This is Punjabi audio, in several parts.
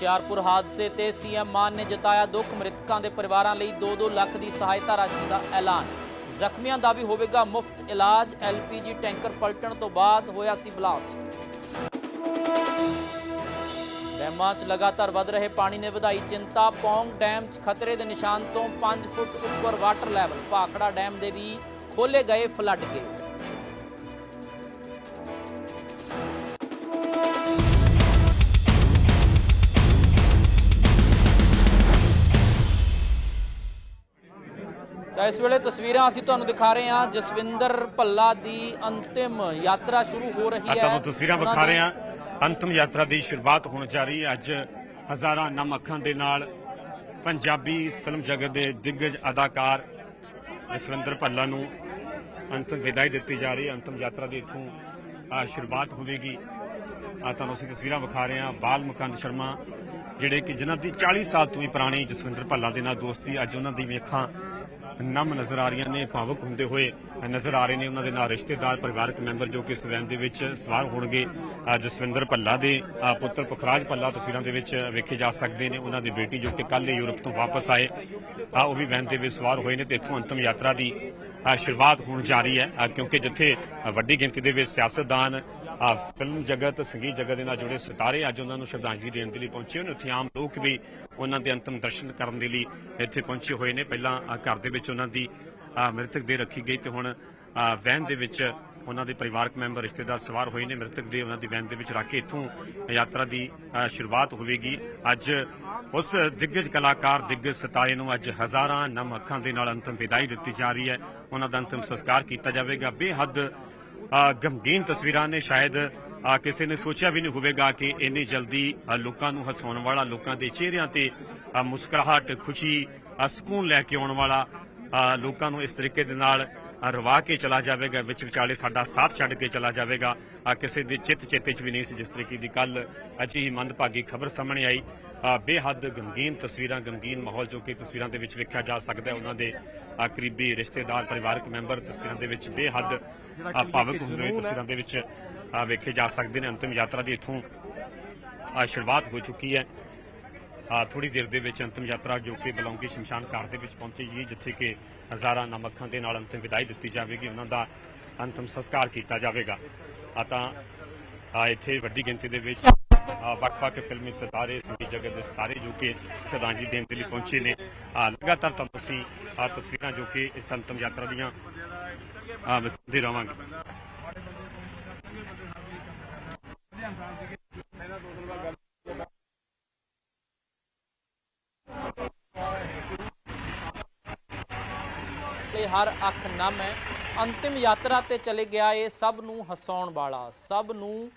ਹੁਸ਼ਿਆਰਪੁਰ ਹਾਦਸੇ ਤੇ ਸੀਐਮ ਮਾਨ ਨੇ ਜਤਾਇਆ ਦੁੱਖ। ਮ੍ਰਿਤਕਾਂ ਦੇ ਪਰਿਵਾਰਾਂ ਲਈ 2-2 ਲੱਖ ਦੀ ਸਹਾਇਤਾ ਰਾਸ਼ੀ ਦਾ ਐਲਾਨ। ਜ਼ਖਮੀਆਂ ਦਾ ਵੀ ਹੋਵੇਗਾ ਮੁਫਤ ਇਲਾਜ। ਐਲਪੀਜੀ ਟੈਂਕਰ ਪਲਟਣ ਤੋਂ ਬਾਅਦ ਹੋਇਆ ਸੀ ਬਲਾਸਟ। ਡੈਮਾਂ 'ਚ ਲਗਾਤਾਰ ਵੱਧ ਰਹੇ ਪਾਣੀ ਨੇ ਵਧਾਈ ਚਿੰਤਾ। ਪੌਂਗ ਡੈਮ 'ਚ ਖਤਰੇ ਦੇ ਨਿਸ਼ਾਨ ਤੋਂ 5 ਫੁੱਟ ਉੱਪਰ ਵਾਟਰ ਲੈਵਲ। ਭਾਖੜਾ ਡੈਮ ਦੇ ਵੀ ਖੋਲੇ ਗਏ ਫਲੱਡ ਗੇਟ। ਤਾਂ ਇਸ ਵੇਲੇ ਤਸਵੀਰਾਂ ਅਸੀਂ ਤੁਹਾਨੂੰ ਦਿਖਾ ਰਹੇ ਹਾਂ। ਜਸਵਿੰਦਰ ਭੱਲਾ ਦੀ ਅੰਤਿਮ ਯਾਤਰਾ ਸ਼ੁਰੂ ਹੋ ਰਹੀ ਹੈ। ਤੁਹਾਨੂੰ ਤਸਵੀਰਾਂ ਵਿਖਾ ਰਹੇ ਹਾਂ। ਅੰਤਮ ਯਾਤਰਾ ਦੀ ਸ਼ੁਰੂਆਤ ਹੋਣ ਜਾ ਰਹੀ ਹੈ। ਅੱਜ ਹਜ਼ਾਰਾਂ ਨਮ ਅੱਖਾਂ ਦੇ ਨਾਲ ਪੰਜਾਬੀ ਫਿਲਮ ਜਗਤ ਦੇ ਦਿੱਗਜ ਅਦਾਕਾਰ ਜਸਵਿੰਦਰ ਭੱਲਾ ਨੂੰ ਅੰਤਮ ਵਿਦਾਈ ਦਿੱਤੀ ਜਾ ਰਹੀ ਹੈ। ਅੰਤਮ ਯਾਤਰਾ ਦੀ ਇਥੋਂ ਸ਼ੁਰੂਆਤ ਹੋਵੇਗੀ। ਆ ਤੁਹਾਨੂੰ ਅਸੀਂ ਤਸਵੀਰਾਂ ਵਿਖਾ ਰਹੇ ਹਾਂ। ਬਾਲ ਮੁਕੰਦ ਸ਼ਰਮਾ ਜਿਹੜੇ ਕਿ ਜਿਨ੍ਹਾਂ ਦੀ 40 ਸਾਲ ਤੋਂ ਵੀ ਪੁਰਾਣੀ ਜਸਵਿੰਦਰ ਭੱਲਾ ਦੇ ਨਾਲ ਦੋਸਤੀ ਅੱਜ ਉਹਨਾਂ ਦੀ ਵੀ ਅੱਖਾਂ ਨਮ ਨਜ਼ਰ ਆ ਰਹੀਆਂ ਨੇ, ਭਾਵੁਕ ਹੁੰਦੇ ਹੋਏ ਨਜ਼ਰ ਆ ਰਹੇ ਨੇ ਉਹਨਾਂ ਦੇ ਨਾਲ ਰਿਸ਼ਤੇਦਾਰ, ਪਰਿਵਾਰਕ ਮੈਂਬਰ ਜੋ ਕਿ ਇਸ ਵੈਨ ਦੇ ਵਿੱਚ ਸਵਾਰ ਹੋਣਗੇ। ਜਸਵਿੰਦਰ ਭੱਲਾ ਦੇ ਪੁੱਤਰ ਪੁਖਰਾਜ ਭੱਲਾ ਤਸਵੀਰਾਂ ਦੇ ਵਿੱਚ ਵੇਖੇ ਜਾ ਸਕਦੇ ਨੇ। ਉਹਨਾਂ ਦੀ ਬੇਟੀ ਜੋ ਕਿ ਕੱਲ ਯੂਰਪ ਤੋਂ ਵਾਪਸ ਆਏ ਉਹ ਵੀ ਵੈਨ ਦੇ ਵਿੱਚ ਸਵਾਰ ਹੋਏ ਨੇ ਤੇ ਇੱਥੋਂ ਅੰਤਮ ਯਾਤਰਾ ਦੀ ਸ਼ੁਰੂਆਤ ਹੋਣ ਜਾ ਰਹੀ ਹੈ। ਕਿਉਂਕਿ ਜਿੱਥੇ ਵੱਡੀ ਗਿਣਤੀ ਦੇ ਵਿੱਚ ਸਿਆਸਤਦਾਨ ਆ ਫਿਲਮ ਜਗਤ, ਸੰਗੀਤ ਜਗਤ ਦੇ ਨਾਲ ਜੁੜੇ ਸਿਤਾਰੇ ਅੱਜ ਉਹਨਾਂ ਨੂੰ ਸ਼ਰਧਾਂਜਲੀ ਦੇਣ ਦੇ ਲਈ ਪਹੁੰਚੇ ਹੋਏ ਨੇ। ਉੱਥੇ ਆਮ ਲੋਕ ਵੀ ਉਹਨਾਂ ਦੇ ਅੰਤਮ ਦਰਸ਼ਨ ਕਰਨ ਦੇ ਲਈ ਇੱਥੇ ਪਹੁੰਚੇ ਹੋਏ ਨੇ। ਪਹਿਲਾਂ ਘਰ ਦੇ ਵਿੱਚ ਉਹਨਾਂ ਦੀ ਮ੍ਰਿਤਕ ਦੇ ਰੱਖੀ ਗਈ ਤੇ ਹੁਣ ਵੈਨ ਦੇ ਵਿੱਚ ਉਹਨਾਂ ਦੇ ਪਰਿਵਾਰਕ ਮੈਂਬਰ, ਰਿਸ਼ਤੇਦਾਰ ਸਵਾਰ ਹੋਏ ਨੇ। ਮ੍ਰਿਤਕ ਦੇ ਉਹਨਾਂ ਦੀ ਵੈਨ ਦੇ ਵਿੱਚ ਰੱਖ ਕੇ ਇੱਥੋਂ ਯਾਤਰਾ ਦੀ ਸ਼ੁਰੂਆਤ ਹੋਵੇਗੀ। ਅੱਜ ਉਸ ਦਿੱਗਜ ਕਲਾਕਾਰ ਦਿੱਗਜ ਸਿਤਾਰੇ ਨੂੰ ਅੱਜ ਹਜ਼ਾਰਾਂ ਨਮ ਅੱਖਾਂ ਦੇ ਨਾਲ ਅੰਤਮ ਵਿਦਾਈ ਦਿੱਤੀ ਜਾ ਰਹੀ ਹੈ। ਉਹਨਾਂ ਦਾ ਅੰਤਮ ਸੰਸਕਾਰ ਕੀਤਾ ਜਾਵੇਗਾ। ਬੇਹੱਦ ਗਮਗੀਨ ਤਸਵੀਰਾਂ ਨੇ ਸ਼ਾਇਦ ਕਿਸੇ ਨੇ ਸੋਚਿਆ ਵੀ ਨਹੀਂ ਹੋਵੇਗਾ ਕਿ ਇੰਨੀ ਜਲਦੀ ਲੋਕਾਂ ਨੂੰ ਹਸਾਉਣ ਵਾਲਾ, ਲੋਕਾਂ ਦੇ ਚਿਹਰਿਆਂ ਤੇ ਮੁਸਕਰਾਹਟ, ਖੁਸ਼ੀ ਸਕੂਨ ਲੈ ਕੇ ਆਉਣ ਵਾਲਾ ਲੋਕਾਂ ਨੂੰ ਇਸ ਤਰੀਕੇ ਦੇ ਨਾਲ ਰਵਾ ਕੇ ਚਲਾ ਜਾਵੇਗਾ ਵਿੱਚ ਵਿਚਾਲੇ ਸਾਡਾ ਸਾਥ ਛੱਡ ਕੇ ਚਲਾ ਜਾਵੇਗਾ। ਕਿਸੇ ਦੇ ਚਿੱਤ ਚੇਤੇ 'ਚ ਵੀ ਨਹੀਂ ਸੀ ਜਿਸ ਤਰੀਕੇ ਦੀ ਕੱਲ ਅਜਿਹੀ ਮੰਦਭਾਗੀ ਖਬਰ ਸਾਹਮਣੇ ਆਈ। ਬੇਹੱਦ ਗਮਗੀਨ ਤਸਵੀਰਾਂ ਗਮਗੀਨ ਮਾਹੌਲ ਜੋ ਕਿ ਤਸਵੀਰਾਂ ਦੇ ਵਿੱਚ ਵੇਖਿਆ ਜਾ ਸਕਦਾ ਹੈ। ਉਹਨਾਂ ਦੇ ਕਰੀਬੀ ਰਿਸ਼ਤੇਦਾਰ ਪਰਿਵਾਰਕ ਮੈਂਬਰ ਤਸਵੀਰਾਂ ਦੇ ਵਿੱਚ ਬੇਹੱਦ ਭਾਵੁਕ ਹੁੰਦੇ ਹੋਏ ਤਸਵੀਰਾਂ ਦੇ ਵਿੱਚ ਵੇਖੇ ਜਾ ਸਕਦੇ ਨੇ। ਅੰਤਿਮ ਯਾਤਰਾ ਦੀ ਇਥੋਂ ਸ਼ੁਰੂਆਤ ਹੋ ਚੁੱਕੀ ਹੈ। ਥੋੜੀ ਦੇਰ ਦੇ ਵਿੱਚ ਅੰਤਮ ਯਾਤਰਾ ਜੋ ਕਿ ਬਲੌਂਗੀ ਸ਼ਮਸ਼ਾਨ ਘਾਟ ਦੇ ਵਿੱਚ ਪਹੁੰਚੇਗੀ ਜਿੱਥੇ ਕਿ ਹਜ਼ਾਰਾਂ ਨਮੱਖਾਂ ਦੇ ਨਾਲ ਅੰਤਿਮ ਵਿਦਾਈ ਦਿੱਤੀ ਜਾਵੇਗੀ, ਉਹਨਾਂ ਦਾ ਅੰਤਿਮ ਸੰਸਕਾਰ ਕੀਤਾ ਜਾਵੇਗਾ। ਆ ਤਾਂ ਇੱਥੇ ਵੱਡੀ ਗਿਣਤੀ ਦੇ ਵਿੱਚ ਵੱਖ-ਵੱਖ ਫਿਲਮੀ ਸਿਤਾਰੇ, ਸੰਗੀਤ ਜਗਤ ਦੇ ਸਿਤਾਰੇ ਜੋ ਕਿ ਸ਼ਰਧਾਂਜਲੀ ਦੇਣ ਦੇ ਲਈ ਪਹੁੰਚੇ ਨੇ। ਲਗਾਤਾਰ ਤੁਹਾਨੂੰ ਅਸੀਂ ਤਸਵੀਰਾਂ ਜੋ ਕਿ ਇਸ ਅੰਤਮ ਯਾਤਰਾ ਦੀਆਂ, ਆ ਵਿਖਾਉਂਦੇ ਰਵਾਂਗੇ। ਲਈ ਹਰ ਅੱਖ ਨਮ ਹੈ। ਅੰਤਿਮ ਯਾਤਰਾ ਤੇ ਚਲੇ ਗਿਆ ਇਹ ਸਭ ਨੂੰ ਹਸਾਉਣ ਵਾਲਾ ਸਭ ਨੂੰ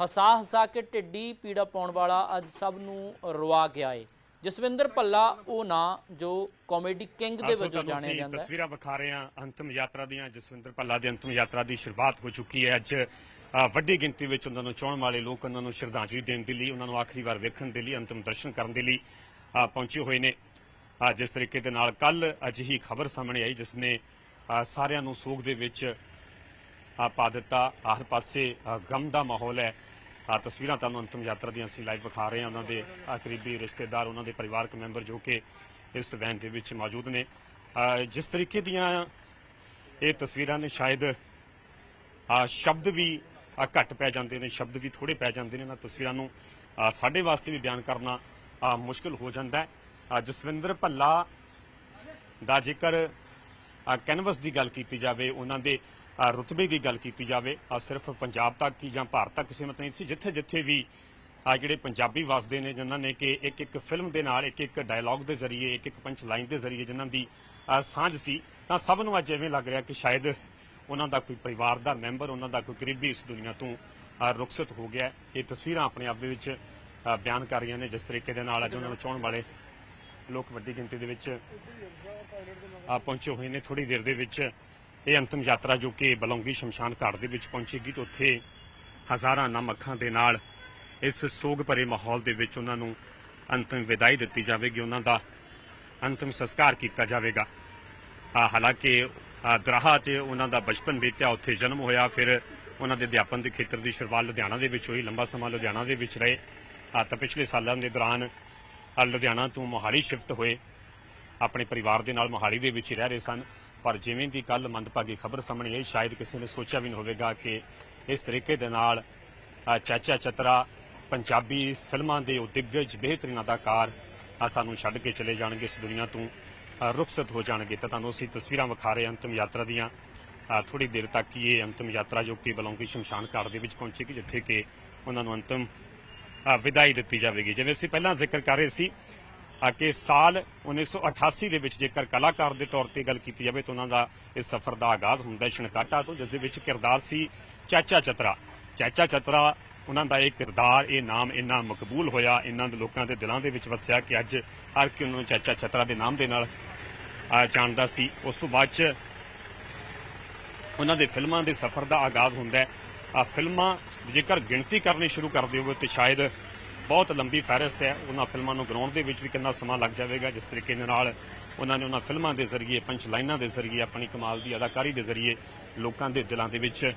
ਹਸਾ ਹਸਾ ਕੇ ਢਿੱਡੀ ਪੀੜਾ ਪਾਉਣ ਵਾਲਾ ਅੱਜ ਸਭ ਨੂੰ ਰਵਾ ਗਿਆ ਏ ਜਸਵਿੰਦਰ ਭੱਲਾ ਉਹ ਨਾਂ ਜੋ ਕਾਮੇਡੀ ਕਿੰਗ ਦੇ ਵਜੋਂ ਜਾਣਿਆ ਜਾਂਦਾ ਹੈ। ਤਸਵੀਰਾਂ ਵਿਖਾ ਰਹੇ ਹਾਂ ਅੰਤਮ ਯਾਤਰਾ ਦੀਆਂ। ਜਸਵਿੰਦਰ ਭੱਲਾ ਦੀ ਅੰਤਮ ਯਾਤਰਾ ਦੀ ਸ਼ੁਰੂਆਤ ਹੋ ਚੁੱਕੀ ਹੈ। ਅੱਜ ਵੱਡੀ ਗਿਣਤੀ ਵਿੱਚ ਉਹਨਾਂ ਨੂੰ ਚਾਹਣ ਵਾਲੇ ਲੋਕ ਉਹਨਾਂ ਨੂੰ ਸ਼ਰਧਾਂਜਲੀ ਦੇਣ ਦੇ ਲਈ ਉਹਨਾਂ ਨੂੰ ਆਖਰੀ ਵਾਰ ਵੇਖਣ ਦੇ ਲਈ ਅੰਤਮ ਦਰਸ਼ਨ ਕਰਨ ਦੇ ਲਈ ਪਹੁੰਚੇ ਹੋਏ ਨੇ। ਜਿਸ ਤਰੀਕੇ ਦੇ ਨਾਲ ਕੱਲ ਅਜਿਹੀ ਖਬਰ ਸਾਹਮਣੇ ਆਈ ਜਿਸ ਨੇ ਸਾਰਿਆਂ ਨੂੰ ਸੋਗ ਦੇ ਵਿੱਚ ਪਾ ਦਿੱਤਾ। ਹਰ ਪਾਸੇ ਗਮ ਦਾ ਮਾਹੌਲ ਹੈ। ਆ ਤਸਵੀਰਾਂ ਤੁਹਾਨੂੰ ਅੰਤਮ ਯਾਤਰਾ ਦੀਆਂ ਅਸੀਂ ਲਾਈਵ ਵਿਖਾ ਰਹੇ ਹਾਂ। ਉਹਨਾਂ ਦੇ ਕਰੀਬੀ ਰਿਸ਼ਤੇਦਾਰ ਉਹਨਾਂ ਦੇ ਪਰਿਵਾਰਕ ਮੈਂਬਰ ਜੋ ਕਿ ਇਸ ਵੈਨ ਦੇ ਵਿੱਚ ਮੌਜੂਦ ਨੇ। ਜਿਸ ਤਰੀਕੇ ਦੀਆਂ ਇਹ ਤਸਵੀਰਾਂ ਨੇ ਸ਼ਾਇਦ ਆ ਸ਼ਬਦ ਵੀ ਘੱਟ ਪੈ ਜਾਂਦੇ ਨੇ ਸ਼ਬਦ ਵੀ ਥੋੜੇ ਪੈ ਜਾਂਦੇ ਨੇ। ਇਹਨਾਂ ਤਸਵੀਰਾਂ ਨੂੰ ਸਾਡੇ ਵਾਸਤੇ ਵੀ ਬਿਆਨ ਕਰਨਾ ਅ, ਮੁਸ਼ਕਲ ਹੋ ਜਾਂਦਾ ਹੈ। ਜਸਵਿੰਦਰ ਭੱਲਾ ਦਾ ਜੇਕਰ ਕੈਨਵਸ ਦੀ ਗੱਲ ਕੀਤੀ ਜਾਵੇ ਉਹਨਾਂ ਦੇ ਰੁਤਬੇ ਦੀ ਗੱਲ ਕੀਤੀ ਜਾਵੇ ਅ, ਸਿਰਫ ਪੰਜਾਬ ਤੱਕ ਹੀ ਜਾਂ ਭਾਰਤ ਤੱਕ ਸੀਮਤ ਨਹੀਂ ਸੀ ਜਿੱਥੇ ਜਿੱਥੇ ਵੀ ਆ ਜਿਹੜੇ ਪੰਜਾਬੀ ਵਸਦੇ ਨੇ ਜਿਨ੍ਹਾਂ ਨੇ ਕਿ ਇੱਕ ਇੱਕ ਫਿਲਮ ਦੇ ਨਾਲ ਇੱਕ ਇੱਕ ਡਾਇਲੌਗ ਦੇ ਜ਼ਰੀਏ ਇੱਕ ਇੱਕ ਪੰਚ ਲਾਈਨ ਦੇ ਜ਼ਰੀਏ ਜਿਨ੍ਹਾਂ ਦੀ ਸਾਂਝ ਸੀ ਤਾਂ ਸਭ ਨੂੰ ਅੱਜ ਐਵੇਂ ਲੱਗ ਰਿਹਾ ਕਿ ਸ਼ਾਇਦ ਉਹਨਾਂ ਦਾ ਕੋਈ ਪਰਿਵਾਰ ਦਾ ਮੈਂਬਰ ਉਹਨਾਂ ਦਾ ਕੋਈ ਕਰੀਬੀ ਇਸ ਦੁਨੀਆ ਤੋਂ ਅ, ਰੁਖਸਤ ਹੋ ਗਿਆ ਇਹ ਤਸਵੀਰਾਂ ਆਪਣੇ ਆਪ ਦੇ ਵਿੱਚ ਬਿਆਨ ਕਰ ਰਹੀਆਂ ਨੇ ਜਿਸ ਤਰੀਕੇ ਦੇ ਨਾਲ ਅੱਜ ਉਹਨਾਂ ਨੂੰ ਚਾਹਣ ਵਾਲੇ ਲੋਕ ਵੱਡੀ ਗਿਣਤੀ ਦੇ ਵਿੱਚ ਆ ਪਹੁੰਚੇ ਹੋਏ ਨੇ। ਥੋੜੀ ਦੇਰ ਦੇ ਵਿੱਚ ਇਹ ਅੰਤਮ ਯਾਤਰਾ ਜੋ ਕਿ ਬਲੌਂਗੀ ਸ਼ਮਸ਼ਾਨ ਘਾਟ ਦੇ ਵਿੱਚ ਪਹੁੰਚੇਗੀ ਤੇ ਉੱਥੇ ਹਜ਼ਾਰਾਂ ਨਮ ਅੱਖਾਂ ਦੇ ਨਾਲ ਇਸ ਸੋਗ ਭਰੇ ਮਾਹੌਲ ਦੇ ਵਿੱਚ ਉਹਨਾਂ ਨੂੰ ਅੰਤਮ ਵਿਦਾਈ ਦਿੱਤੀ ਜਾਵੇਗੀ। ਉਹਨਾਂ ਦਾ ਅੰਤਮ ਸੰਸਕਾਰ ਕੀਤਾ ਜਾਵੇਗਾ। ਹਾਲਾਂਕਿ ਆ, ਦਰਾਹਾ 'ਚ ਉਹਨਾਂ ਦਾ ਬਚਪਨ ਬੀਤਿਆ ਉੱਥੇ ਜਨਮ ਹੋਇਆ। ਫਿਰ ਉਹਨਾਂ ਦੇ ਅਧਿਆਪਨ ਦੇ ਖੇਤਰ ਦੀ ਸ਼ੁਰੂਆਤ ਲੁਧਿਆਣਾ ਦੇ ਵਿੱਚ ਹੋਈ। ਲੰਬਾ ਸਮਾਂ ਲੁਧਿਆਣਾ ਦੇ ਵਿੱਚ ਰਹੇ। ਤਾਂ ਪਿਛਲੇ ਸਾਲਾਂ ਦੇ ਦੌਰਾਨ ਲੁਧਿਆਣਾ ਤੋਂ ਮੋਹਾਲੀ ਸ਼ਿਫਟ ਹੋਏ। ਆਪਣੇ ਪਰਿਵਾਰ ਦੇ ਨਾਲ ਮੋਹਾਲੀ ਦੇ ਵਿੱਚ ਹੀ ਰਹਿ ਰਹੇ ਸਨ। ਪਰ ਜਿਵੇਂ ਦੀ ਕੱਲ ਮੰਦਭਾਗੀ ਖਬਰ ਸਾਹਮਣੇ ਆਈ, ਸ਼ਾਇਦ ਕਿਸੇ ਨੇ ਸੋਚਿਆ ਵੀ ਨਹੀਂ ਹੋਵੇਗਾ ਕਿ ਇਸ ਤਰੀਕੇ ਦੇ ਨਾਲ ਚਾਚਾ ਚਤਰਾ ਪੰਜਾਬੀ ਫਿਲਮਾਂ ਦੇ ਉਹ ਦਿੱਗਜ ਬਿਹਤਰੀਨ ਅਦਾਕਾਰ ਸਾਨੂੰ ਛੱਡ ਕੇ ਚਲੇ ਜਾਣਗੇ ਇਸ ਦੁਨੀਆ ਤੋਂ ਰੁਖਸਤ ਹੋ ਜਾਣਗੇ। ਤਾਂ ਤੁਹਾਨੂੰ ਅਸੀਂ ਤਸਵੀਰਾਂ ਵਿਖਾ ਰਹੇ ਅੰਤਮ ਯਾਤਰਾ ਦੀਆਂ। ਥੋੜੀ ਦੇਰ ਤੱਕ ਹੀ ਇਹ ਅੰਤਮ ਯਾਤਰਾ ਜੋ ਕਿ ਬਲੌਂਗੀ ਸ਼ਮਸ਼ਾਨ ਘਾਟ ਦੇ ਵਿੱਚ ਪਹੁੰਚੇਗੀ, ਜਿੱਥੇ ਕਿ ਉਹਨਾਂ ਨੂੰ ਅੰਤਮ ਵਿਦਾਈ ਦਿੱਤੀ ਜਾਵੇਗੀ। ਜਿਵੇਂ ਅਸੀਂ ਪਹਿਲਾਂ ਜ਼ਿਕਰ ਕਰ ਰਹੇ ਸੀ ਕਿ ਸਾਲ 1988 ਦੇ ਵਿੱਚ ਜੇਕਰ ਕਲਾਕਾਰ ਦੇ ਤੌਰ ਤੇ ਗੱਲ ਕੀਤੀ ਜਾਵੇ ਤਾਂ ਉਹਨਾਂ ਦਾ ਇਸ ਸਫ਼ਰ ਦਾ ਆਗਾਜ਼ ਹੁੰਦਾ ਹੈ ਛਣਕਾਟਾ ਤੋਂ, ਜਿਸ ਦੇ ਵਿੱਚ ਕਿਰਦਾਰ ਸੀ ਚਾਚਾ ਚਤਰਾ। ਚਾਚਾ ਚਤਰਾ, ਉਹਨਾਂ ਦਾ ਇਹ ਕਿਰਦਾਰ, ਇਹ ਨਾਮ ਇੰਨਾ ਮਕਬੂਲ ਹੋਇਆ, ਇਹਨਾਂ ਦੇ ਲੋਕਾਂ ਦੇ ਦਿਲਾਂ ਦੇ ਵਿੱਚ ਵਸਿਆ ਕਿ ਅੱਜ ਹਰ ਕੋਈ ਉਹਨਾਂ ਨੂੰ ਚਾਚਾ ਚਤਰਾ ਦੇ ਨਾਮ ਦੇ ਨਾਲ ਜਾਣਦਾ ਸੀ। ਉਸ ਤੋਂ ਬਾਅਦ ਚ ਉਹਨਾਂ ਦੇ ਫਿਲਮਾਂ ਦੇ ਸਫ਼ਰ ਦਾ ਆਗਾਜ਼ ਹੁੰਦਾ ਹੈ। ਆ ਫਿਲਮਾਂ ਜੇਕਰ ਗਿਣਤੀ ਕਰਨੀ ਸ਼ੁਰੂ ਕਰ ਦਿਓਗੇ ਤੇ ਸ਼ਾਇਦ ਬਹੁਤ ਲੰਬੀ ਫਹਿਰਿਸਤ ਹੈ, ਉਹਨਾਂ ਫਿਲਮਾਂ ਨੂੰ ਗਰਾਉਂਡ ਦੇ ਵਿੱਚ ਵੀ ਕਿੰਨਾ ਸਮਾਂ ਲੱਗ ਜਾਵੇਗਾ। ਜਿਸ ਤਰੀਕੇ ਦੇ ਨਾਲ ਉਹਨਾਂ ਨੇ ਉਹਨਾਂ ਫਿਲਮਾਂ ਦੇ ਜ਼ਰੀਏ ਪੰਚ ਲਾਈਨਾਂ ਦੇ ਜ਼ਰੀਏ, ਆਪਣੀ ਕਮਾਲ ਦੀ ਅਦਾਕਾਰੀ ਦੇ ਜ਼ਰੀਏ ਲੋਕਾਂ ਦੇ ਦਿਲਾਂ ਦੇ ਵਿੱਚ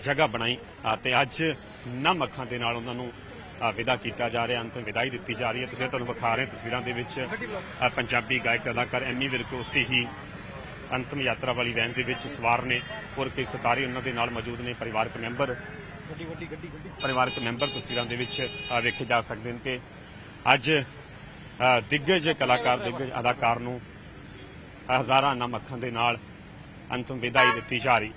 ਜਗ੍ਹਾ ਬਣਾਈ। ਆ ਤੇ ਅੱਜ ਨਮ ਅੱਖਾਂ ਦੇ ਨਾਲ ਉਹਨਾਂ ਨੂੰ ਵਿਦਾ ਕੀਤਾ ਜਾ ਰਿਹਾ, ਅੰਤਿਮ ਵਿਦਾਈ ਦਿੱਤੀ ਜਾ ਰਹੀ ਹੈ। ਤੁਸੀਂ ਤੁਹਾਨੂੰ ਵਿਖਾ ਰਹੇ ਤਸਵੀਰਾਂ ਦੇ ਵਿੱਚ ਪੰਜਾਬੀ ਗਾਇਕ, ਅਦਾਕਾਰ ਐਮੀ ਵਿਰਕ ਉਸੇ ਹੀ ਅੰਤਮ ਯਾਤਰਾ ਵਾਲੀ ਵੈਨ ਦੇ ਵਿੱਚ ਸਵਾਰ ਨੇ ਹੋਰ ਕਈ ਸਿਤਾਰੇ ਉਹਨਾਂ ਦੇ ਨਾਲ ਮੌਜੂਦ ਨੇ, ਪਰਿਵਾਰਕ ਮੈਂਬਰ ਪਰਿਵਾਰਕ ਮੈਂਬਰ ਤਸਵੀਰਾਂ ਦੇ ਵਿੱਚ ਵੇਖੇ ਜਾ ਸਕਦੇ ਨੇ ਕਿ ਅੱਜ ਆ, ਦਿੱਗਜ ਕਲਾਕਾਰ ਦਿੱਗਜ ਅਦਾਕਾਰ ਨੂੰ ਹਜ਼ਾਰਾਂ ਨਮ ਅੱਖਾਂ ਦੇ ਨਾਲ ਅੰਤਮ ਵਿਦਾਈ ਦਿੱਤੀ ਜਾ ਰਹੀ।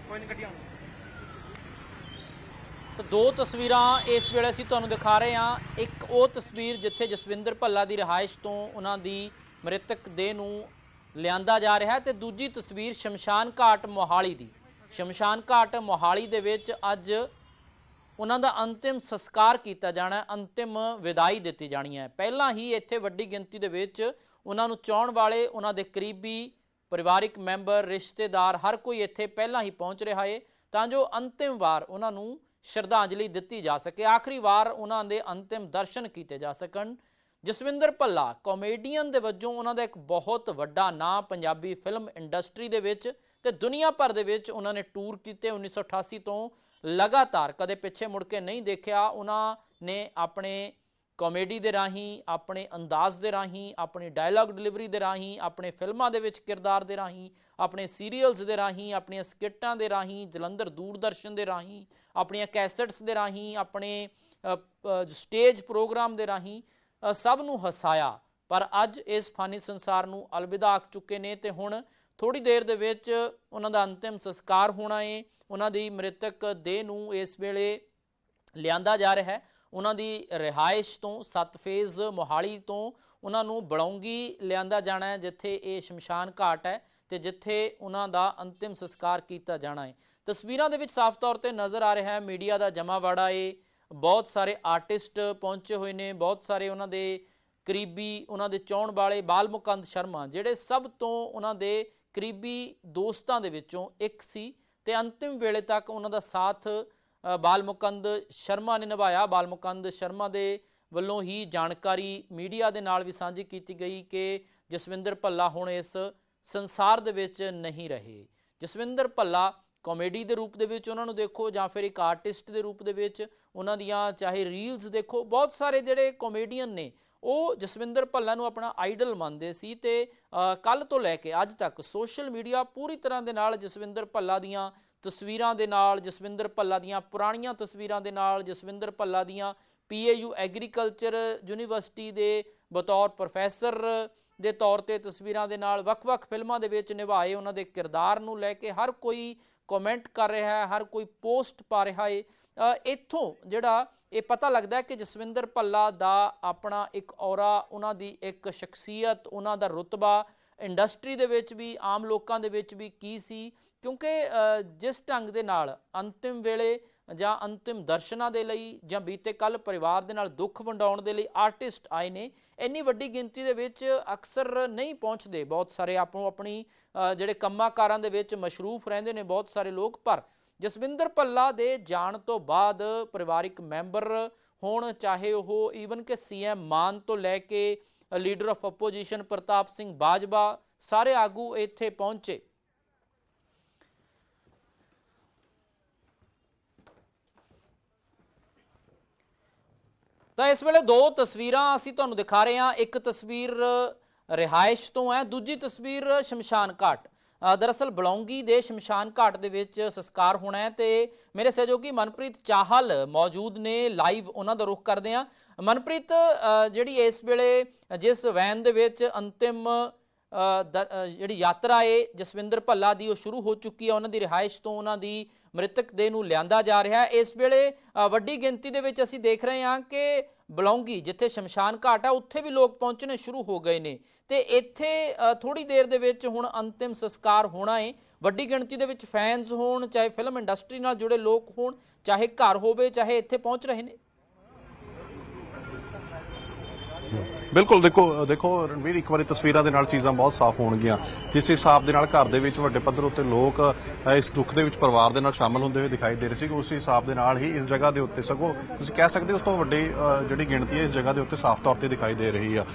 ਤਾਂ ਦੋ ਤਸਵੀਰਾਂ ਇਸ ਵੇਲੇ ਅਸੀਂ ਤੁਹਾਨੂੰ ਦਿਖਾ ਰਹੇ ਹਾਂ। ਇੱਕ ਉਹ ਤਸਵੀਰ ਜਿੱਥੇ ਜਸਵਿੰਦਰ ਭੱਲਾ ਦੀ ਰਿਹਾਇਸ਼ ਤੋਂ ਉਹਨਾਂ ਦੀ ਮ੍ਰਿਤਕ ਦੇਹ ਨੂੰ ਲਿਆਂਦਾ ਜਾ ਰਿਹਾ ਹੈ ਤੇ ਦੂਜੀ ਤਸਵੀਰ ਸ਼ਮਸ਼ਾਨ ਘਾਟ ਮੋਹਾਲੀ ਦੀ। ਸ਼ਮਸ਼ਾਨ ਘਾਟ ਮੋਹਾਲੀ ਦੇ ਵਿੱਚ ਅੱਜ ਉਹਨਾਂ ਦਾ ਅੰਤਿਮ ਸੰਸਕਾਰ ਕੀਤਾ ਜਾਣਾ ਅੰਤਿਮ ਵਿਦਾਈ ਦਿੱਤੀ ਜਾਣੀ ਹੈ। ਪਹਿਲਾਂ ਹੀ ਇੱਥੇ ਵੱਡੀ ਗਿਣਤੀ ਦੇ ਵਿੱਚ ਉਹਨਾਂ ਨੂੰ ਚਾਹਣ ਵਾਲੇ, ਉਹਨਾਂ ਦੇ ਕਰੀਬੀ ਪਰਿਵਾਰਿਕ ਮੈਂਬਰ, ਰਿਸ਼ਤੇਦਾਰ, ਹਰ ਕੋਈ ਇੱਥੇ ਪਹਿਲਾਂ ਹੀ ਪਹੁੰਚ ਰਿਹਾ ਹੈ ਤਾਂ ਜੋ ਅੰਤਿਮ ਵਾਰ ਉਹਨਾਂ ਨੂੰ ਸ਼ਰਧਾਂਜਲੀ ਦਿੱਤੀ ਜਾ ਸਕੇ। ਆਖਰੀ ਵਾਰ ਉਹਨਾਂ ਦੇ ਅੰਤਿਮ ਦਰਸ਼ਨ ਕੀਤੇ ਜਾ ਸਕਣ। ਜਸਵਿੰਦਰ ਭੱਲਾ, ਕਾਮੇਡੀਅਨ ਦੇ ਵਜੋਂ ਉਹਨਾਂ ਦਾ ਇੱਕ ਬਹੁਤ ਵੱਡਾ ਨਾਂ ਪੰਜਾਬੀ ਫਿਲਮ ਇੰਡਸਟਰੀ ਦੇ ਵਿੱਚ ਤੇ ਦੁਨੀਆ ਭਰ ਦੇ ਵਿੱਚ ਉਹਨਾਂ ਨੇ ਟੂਰ ਕੀਤੇ 1988 ਤੋਂ ਲਗਾਤਾਰ। ਕਦੇ ਪਿੱਛੇ ਮੁੜ ਕੇ ਨਹੀਂ ਦੇਖਿਆ। ਉਹਨਾਂ ਨੇ ਆਪਣੇ ਕਾਮੇਡੀ ਦੇ ਰਾਹੀਂ, ਆਪਣੇ ਅੰਦਾਜ਼ ਦੇ ਰਾਹੀਂ, ਆਪਣੀ ਡਾਇਲੌਗ ਡਿਲੀਵਰੀ ਦੇ ਰਾਹੀਂ, ਆਪਣੇ ਫਿਲਮਾਂ ਦੇ ਵਿੱਚ ਕਿਰਦਾਰ ਦੇ ਰਾਹੀਂ, ਆਪਣੇ ਸੀਰੀਅਲਸ ਦੇ ਰਾਹੀਂ, ਆਪਣੀਆਂ ਸਕਿੱਟਾਂ ਦੇ ਰਾਹੀਂ, ਜਲੰਧਰ ਦੂਰਦਰਸ਼ਨ ਦੇ ਰਾਹੀਂ, ਆਪਣੀਆਂ ਕੈਸਟਸ ਦੇ ਰਾਹੀਂ, ਆਪਣੇ ਸਟੇਜ ਪ੍ਰੋਗਰਾਮ ਦੇ ਰਾਹੀਂ ਸਭ ਨੂੰ ਹਸਾਇਆ। ਪਰ ਅੱਜ ਇਸ ਫਾਨੀ ਸੰਸਾਰ ਨੂੰ ਅਲਵਿਦਾ ਆਖ ਚੁੱਕੇ ਨੇ ਤੇ ਹੁਣ ਥੋੜੀ ਦੇਰ ਦੇ ਵਿੱਚ ਉਹਨਾਂ ਦਾ ਅੰਤਿਮ ਸੰਸਕਾਰ ਹੋਣਾ ਏ। ਉਹਨਾਂ ਦੀ ਮ੍ਰਿਤਕ ਦੇਹ ਨੂੰ ਇਸ ਵੇਲੇ ਲਿਆਂਦਾ ਜਾ ਰਿਹਾ ਹੈ। ਉਹਨਾਂ ਦੀ ਰਿਹਾਇਸ਼ ਤੋਂ ਸੱਤ ਫੇਜ਼ ਮੋਹਾਲੀ ਤੋਂ ਉਹਨਾਂ ਨੂੰ ਬਲੌਂਗੀ ਲਿਆਂਦਾ ਜਾਣਾ ਹੈ, ਜਿੱਥੇ ਇਹ ਸ਼ਮਸ਼ਾਨ ਘਾਟ ਹੈ ਤੇ ਜਿੱਥੇ ਉਹਨਾਂ ਦਾ ਅੰਤਿਮ ਸੰਸਕਾਰ ਕੀਤਾ ਜਾਣਾ ਹੈ। ਤਸਵੀਰਾਂ ਦੇ ਵਿੱਚ ਸਾਫ਼ ਤੌਰ ਤੇ ਨਜ਼ਰ ਆ ਰਿਹਾ ਹੈ, ਮੀਡੀਆ ਦਾ ਜਮਾਵਾੜਾ ਏ। ਬਹੁਤ ਸਾਰੇ ਆਰਟਿਸਟ ਪਹੁੰਚੇ ਹੋਏ ਨੇ, ਬਹੁਤ ਸਾਰੇ ਉਹਨਾਂ ਦੇ ਕਰੀਬੀ, ਉਹਨਾਂ ਦੇ ਚਾਹਣ ਵਾਲੇ ਬਾਲਮੁਕੰਦ ਸ਼ਰਮਾ, ਜਿਹੜੇ ਸਭ ਤੋਂ ਉਹਨਾਂ ਦੇ ਕਰੀਬੀ ਦੋਸਤਾਂ ਦੇ ਵਿੱਚੋਂ ਇੱਕ ਸੀ ਤੇ ਅੰਤਿਮ ਵੇਲੇ ਤੱਕ ਉਹਨਾਂ ਦਾ ਸਾਥ ਅ, ਬਾਲਮੁਕੰਦ ਸ਼ਰਮਾ ਨੇ ਨਿਭਾਇਆ। ਬਾਲਮੁਕੰਦ ਸ਼ਰਮਾ ਦੇ ਵੱਲੋਂ ਹੀ ਜਾਣਕਾਰੀ ਮੀਡੀਆ ਦੇ ਨਾਲ ਵੀ ਸਾਂਝੀ ਕੀਤੀ ਗਈ ਕਿ ਜਸਵਿੰਦਰ ਭੱਲਾ ਹੁਣ ਇਸ ਸੰਸਾਰ ਦੇ ਵਿੱਚ ਨਹੀਂ ਰਹੇ। ਜਸਵਿੰਦਰ ਭੱਲਾ ਕਾਮੇਡੀ ਦੇ ਰੂਪ ਦੇ ਵਿੱਚ ਉਹਨਾਂ ਨੂੰ ਦੇਖੋ ਜਾਂ ਫਿਰ ਇੱਕ ਆਰਟਿਸਟ ਦੇ ਰੂਪ ਦੇ ਵਿੱਚ ਉਹਨਾਂ ਦੀਆਂ ਚਾਹੇ ਰੀਲਸ ਦੇਖੋ ਬਹੁਤ ਸਾਰੇ ਜਿਹੜੇ ਕਾਮੇਡੀਅਨ ਨੇ ਉਹ ਜਸਵਿੰਦਰ ਭੱਲਾ ਨੂੰ ਆਪਣਾ ਆਈਡਲ ਮੰਨਦੇ ਸੀ ਤੇ ਕੱਲ ਤੋਂ ਲੈ ਕੇ ਅੱਜ ਤੱਕ ਸੋਸ਼ਲ ਮੀਡੀਆ ਪੂਰੀ ਤਰ੍ਹਾਂ ਦੇ ਨਾਲ ਜਸਵਿੰਦਰ ਭੱਲਾ ਦੀਆਂ ਤਸਵੀਰਾਂ ਦੇ ਨਾਲ, ਜਸਵਿੰਦਰ ਭੱਲਾ ਦੀਆਂ ਪੁਰਾਣੀਆਂ ਤਸਵੀਰਾਂ ਦੇ ਨਾਲ, ਜਸਵਿੰਦਰ ਭੱਲਾ ਦੀਆਂ ਪੀਏਯੂ ਐਗਰੀਕਲਚਰ ਯੂਨੀਵਰਸਿਟੀ ਦੇ ਬਤੌਰ ਪ੍ਰੋਫੈਸਰ ਦੇ ਤੌਰ ਤੇ ਤਸਵੀਰਾਂ ਦੇ ਨਾਲ ਵੱਖ-ਵੱਖ ਫਿਲਮਾਂ ਦੇ ਵਿੱਚ ਨਿਭਾਏ ਉਹਨਾਂ ਦੇ ਕਿਰਦਾਰ ਨੂੰ ਲੈ ਕੇ ਹਰ ਕੋਈ ਕਮੈਂਟ ਕਰ ਰਿਹਾ ਹੈ, ਹਰ ਕੋਈ ਪੋਸਟ ਪਾ ਰਿਹਾ ਹੈ ਇੱਥੋਂ ਜਿਹੜਾ ਇਹ ਪਤਾ ਲੱਗਦਾ ਹੈ ਕਿ ਜਸਵਿੰਦਰ ਭੱਲਾ ਦਾ ਆਪਣਾ ਇੱਕ ਔਰਾ, ਉਹਨਾਂ ਦੀ ਇੱਕ ਸ਼ਖਸੀਅਤ, ਉਹਨਾਂ ਦਾ ਰੁਤਬਾ ਇੰਡਸਟਰੀ ਦੇ ਵਿੱਚ ਵੀ, ਆਮ ਲੋਕਾਂ ਦੇ ਵਿੱਚ ਵੀ ਕੀ ਸੀ? ਕਿਉਂਕਿ ਜਿਸ ਢੰਗ ਦੇ ਨਾਲ ਅੰਤਿਮ ਵੇਲੇ ਜਾਂ ਅੰਤਿਮ ਦਰਸ਼ਨਾਂ ਦੇ ਲਈ ਜਾਂ ਬੀਤੇ ਕੱਲ ਪਰਿਵਾਰ ਦੇ ਨਾਲ ਦੁੱਖ ਵੰਡਾਉਣ ਦੇ ਲਈ ਆਰਟਿਸਟ ਆਏ ਨੇ, ਇੰਨੀ ਵੱਡੀ ਗਿਣਤੀ ਦੇ ਵਿੱਚ ਅਕਸਰ ਨਹੀਂ ਪਹੁੰਚਦੇ। ਬਹੁਤ ਸਾਰੇ ਆਪੋ ਆਪਣੀ ਜਿਹੜੇ ਕੰਮਾਂ-ਕਾਰਾਂ ਦੇ ਵਿੱਚ ਮਸ਼ਰੂਫ ਰਹਿੰਦੇ ਨੇ ਬਹੁਤ ਸਾਰੇ ਲੋਕ, ਪਰ ਜਸਵਿੰਦਰ ਭੱਲਾ ਦੇ ਜਾਣ ਤੋਂ ਬਾਅਦ ਪਰਿਵਾਰਿਕ ਮੈਂਬਰ ਹੋਣ, ਚਾਹੇ ਉਹ ਈਵਨ ਕਿ ਸੀਐਮ ਮਾਨ ਤੋਂ ਲੈ ਕੇ leader of opposition Pratap Singh Bajwa, ਸਾਰੇ ਆਗੂ ਇੱਥੇ ਪਹੁੰਚੇ। ਤਾਂ ਇਸ ਵੇਲੇ ਦੋ ਤਸਵੀਰਾਂ ਅਸੀਂ ਤੁਹਾਨੂੰ ਦਿਖਾ ਰਹੇ ਹਾਂ। ਇੱਕ ਤਸਵੀਰ ਰਿਹਾਇਸ਼ ਤੋਂ ਹੈ, ਦੂਜੀ ਤਸਵੀਰ ਸ਼ਮਸ਼ਾਨ ਘਾਟ। ਦਰਅਸਲ ਬਲੌਂਗੀ ਦੇ ਸ਼ਮਸ਼ਾਨ ਘਾਟ ਦੇ ਵਿੱਚ ਸੰਸਕਾਰ ਹੋਣਾ ਹੈ ਤੇ ਮੇਰੇ ਸਹਿਯੋਗੀ ਮਨਪ੍ਰੀਤ ਚਾਹਲ ਮੌਜੂਦ ਨੇ ਲਾਈਵ ਉਹਨਾਂ ਦਾ ਰੁਖ ਕਰਦੇ ਹਾਂ। ਮਨਪ੍ਰੀਤ ਜਿਹੜੀ ਇਸ ਵੇਲੇ ਜਿਸ ਵੈਨ ਦੇ ਵਿੱਚ ਅੰਤਿਮ ਜਿਹੜੀ ਯਾਤਰਾ ਏ, ਜਸਵਿੰਦਰ ਭੱਲਾ ਦੀ, ਉਹ ਸ਼ੁਰੂ ਹੋ ਚੁੱਕੀ ਹੈ ਉਹਨਾਂ ਦੀ ਰਿਹਾਇਸ਼ ਤੋਂ ਉਹਨਾਂ ਦੀ ਮ੍ਰਿਤਕ ਦੇਹ ਨੂੰ ਲਿਆਂਦਾ ਜਾ ਰਿਹਾ ਹੈ। ਇਸ ਵੇਲੇ ਵੱਡੀ ਗਿਣਤੀ ਦੇ ਵਿੱਚ ਅਸੀਂ ਦੇਖ ਰਹੇ ਹਾਂ ਕਿ ਬਲੌਂਗੀ, ਜਿੱਥੇ ਸ਼ਮਸ਼ਾਨ ਘਾਟ ਹੈ ਉੱਥੇ ਵੀ ਲੋਕ ਪਹੁੰਚਣੇ ਸ਼ੁਰੂ ਹੋ ਗਏ ਨੇ। ਤੇ ਇੱਥੇ ਥੋੜੀ ਦੇਰ ਦੇ ਵਿੱਚ ਹੁਣ ਅੰਤਿਮ ਸੰਸਕਾਰ ਹੋਣਾ ਏ। ਵੱਡੀ ਗਿਣਤੀ ਦੇ ਵਿੱਚ ਫੈਨਸ ਹੋਣ, ਚਾਹੇ ਫਿਲਮ ਇੰਡਸਟਰੀ ਨਾਲ ਜੁੜੇ ਲੋਕ ਹੋਣ, ਚਾਹੇ ਘਰ ਹੋਵੇ, ਚਾਹੇ ਇੱਥੇ ਪਹੁੰਚ ਰਹੇ ਨੇ। ਬਿਲਕੁਲ, ਦੇਖੋ ਦੇਖੋ, ਰਣਵੀਰ, ਇੱਕ ਵਾਰੀ ਤਸਵੀਰਾਂ ਦੇ ਨਾਲ ਚੀਜ਼ਾਂ ਬਹੁਤ ਸਾਫ਼ ਹੋਣਗੀਆਂ। ਜਿਸ ਹਿਸਾਬ ਦੇ ਨਾਲ ਘਰ ਦੇ ਵਿੱਚ ਵੱਡੇ ਪੱਧਰ ਉੱਤੇ ਲੋਕ ਇਸ ਦੁੱਖ ਦੇ ਵਿੱਚ ਪਰਿਵਾਰ ਦੇ ਨਾਲ ਸ਼ਾਮਲ ਹੁੰਦੇ ਹੋਏ ਦਿਖਾਈ ਦੇ ਰਹੇ ਸੀ ਉਸ ਹਿਸਾਬ ਦੇ ਨਾਲ ਹੀ ਇਸ ਜਗ੍ਹਾ ਦੇ ਉੱਤੇ ਸਗੋਂ, ਤੁਸੀਂ ਕਹਿ ਸਕਦੇ ਹੋ ਉਸ ਤੋਂ ਵੱਡੀ ਜਿਹੜੀ ਗਿਣਤੀ ਹੈ, ਇਸ ਜਗ੍ਹਾ ਦੇ ਉੱਤੇ ਸਾਫ਼ ਤੌਰ ਤੇ ਦਿਖਾਈ ਦੇ ਰਹੀ ਆ।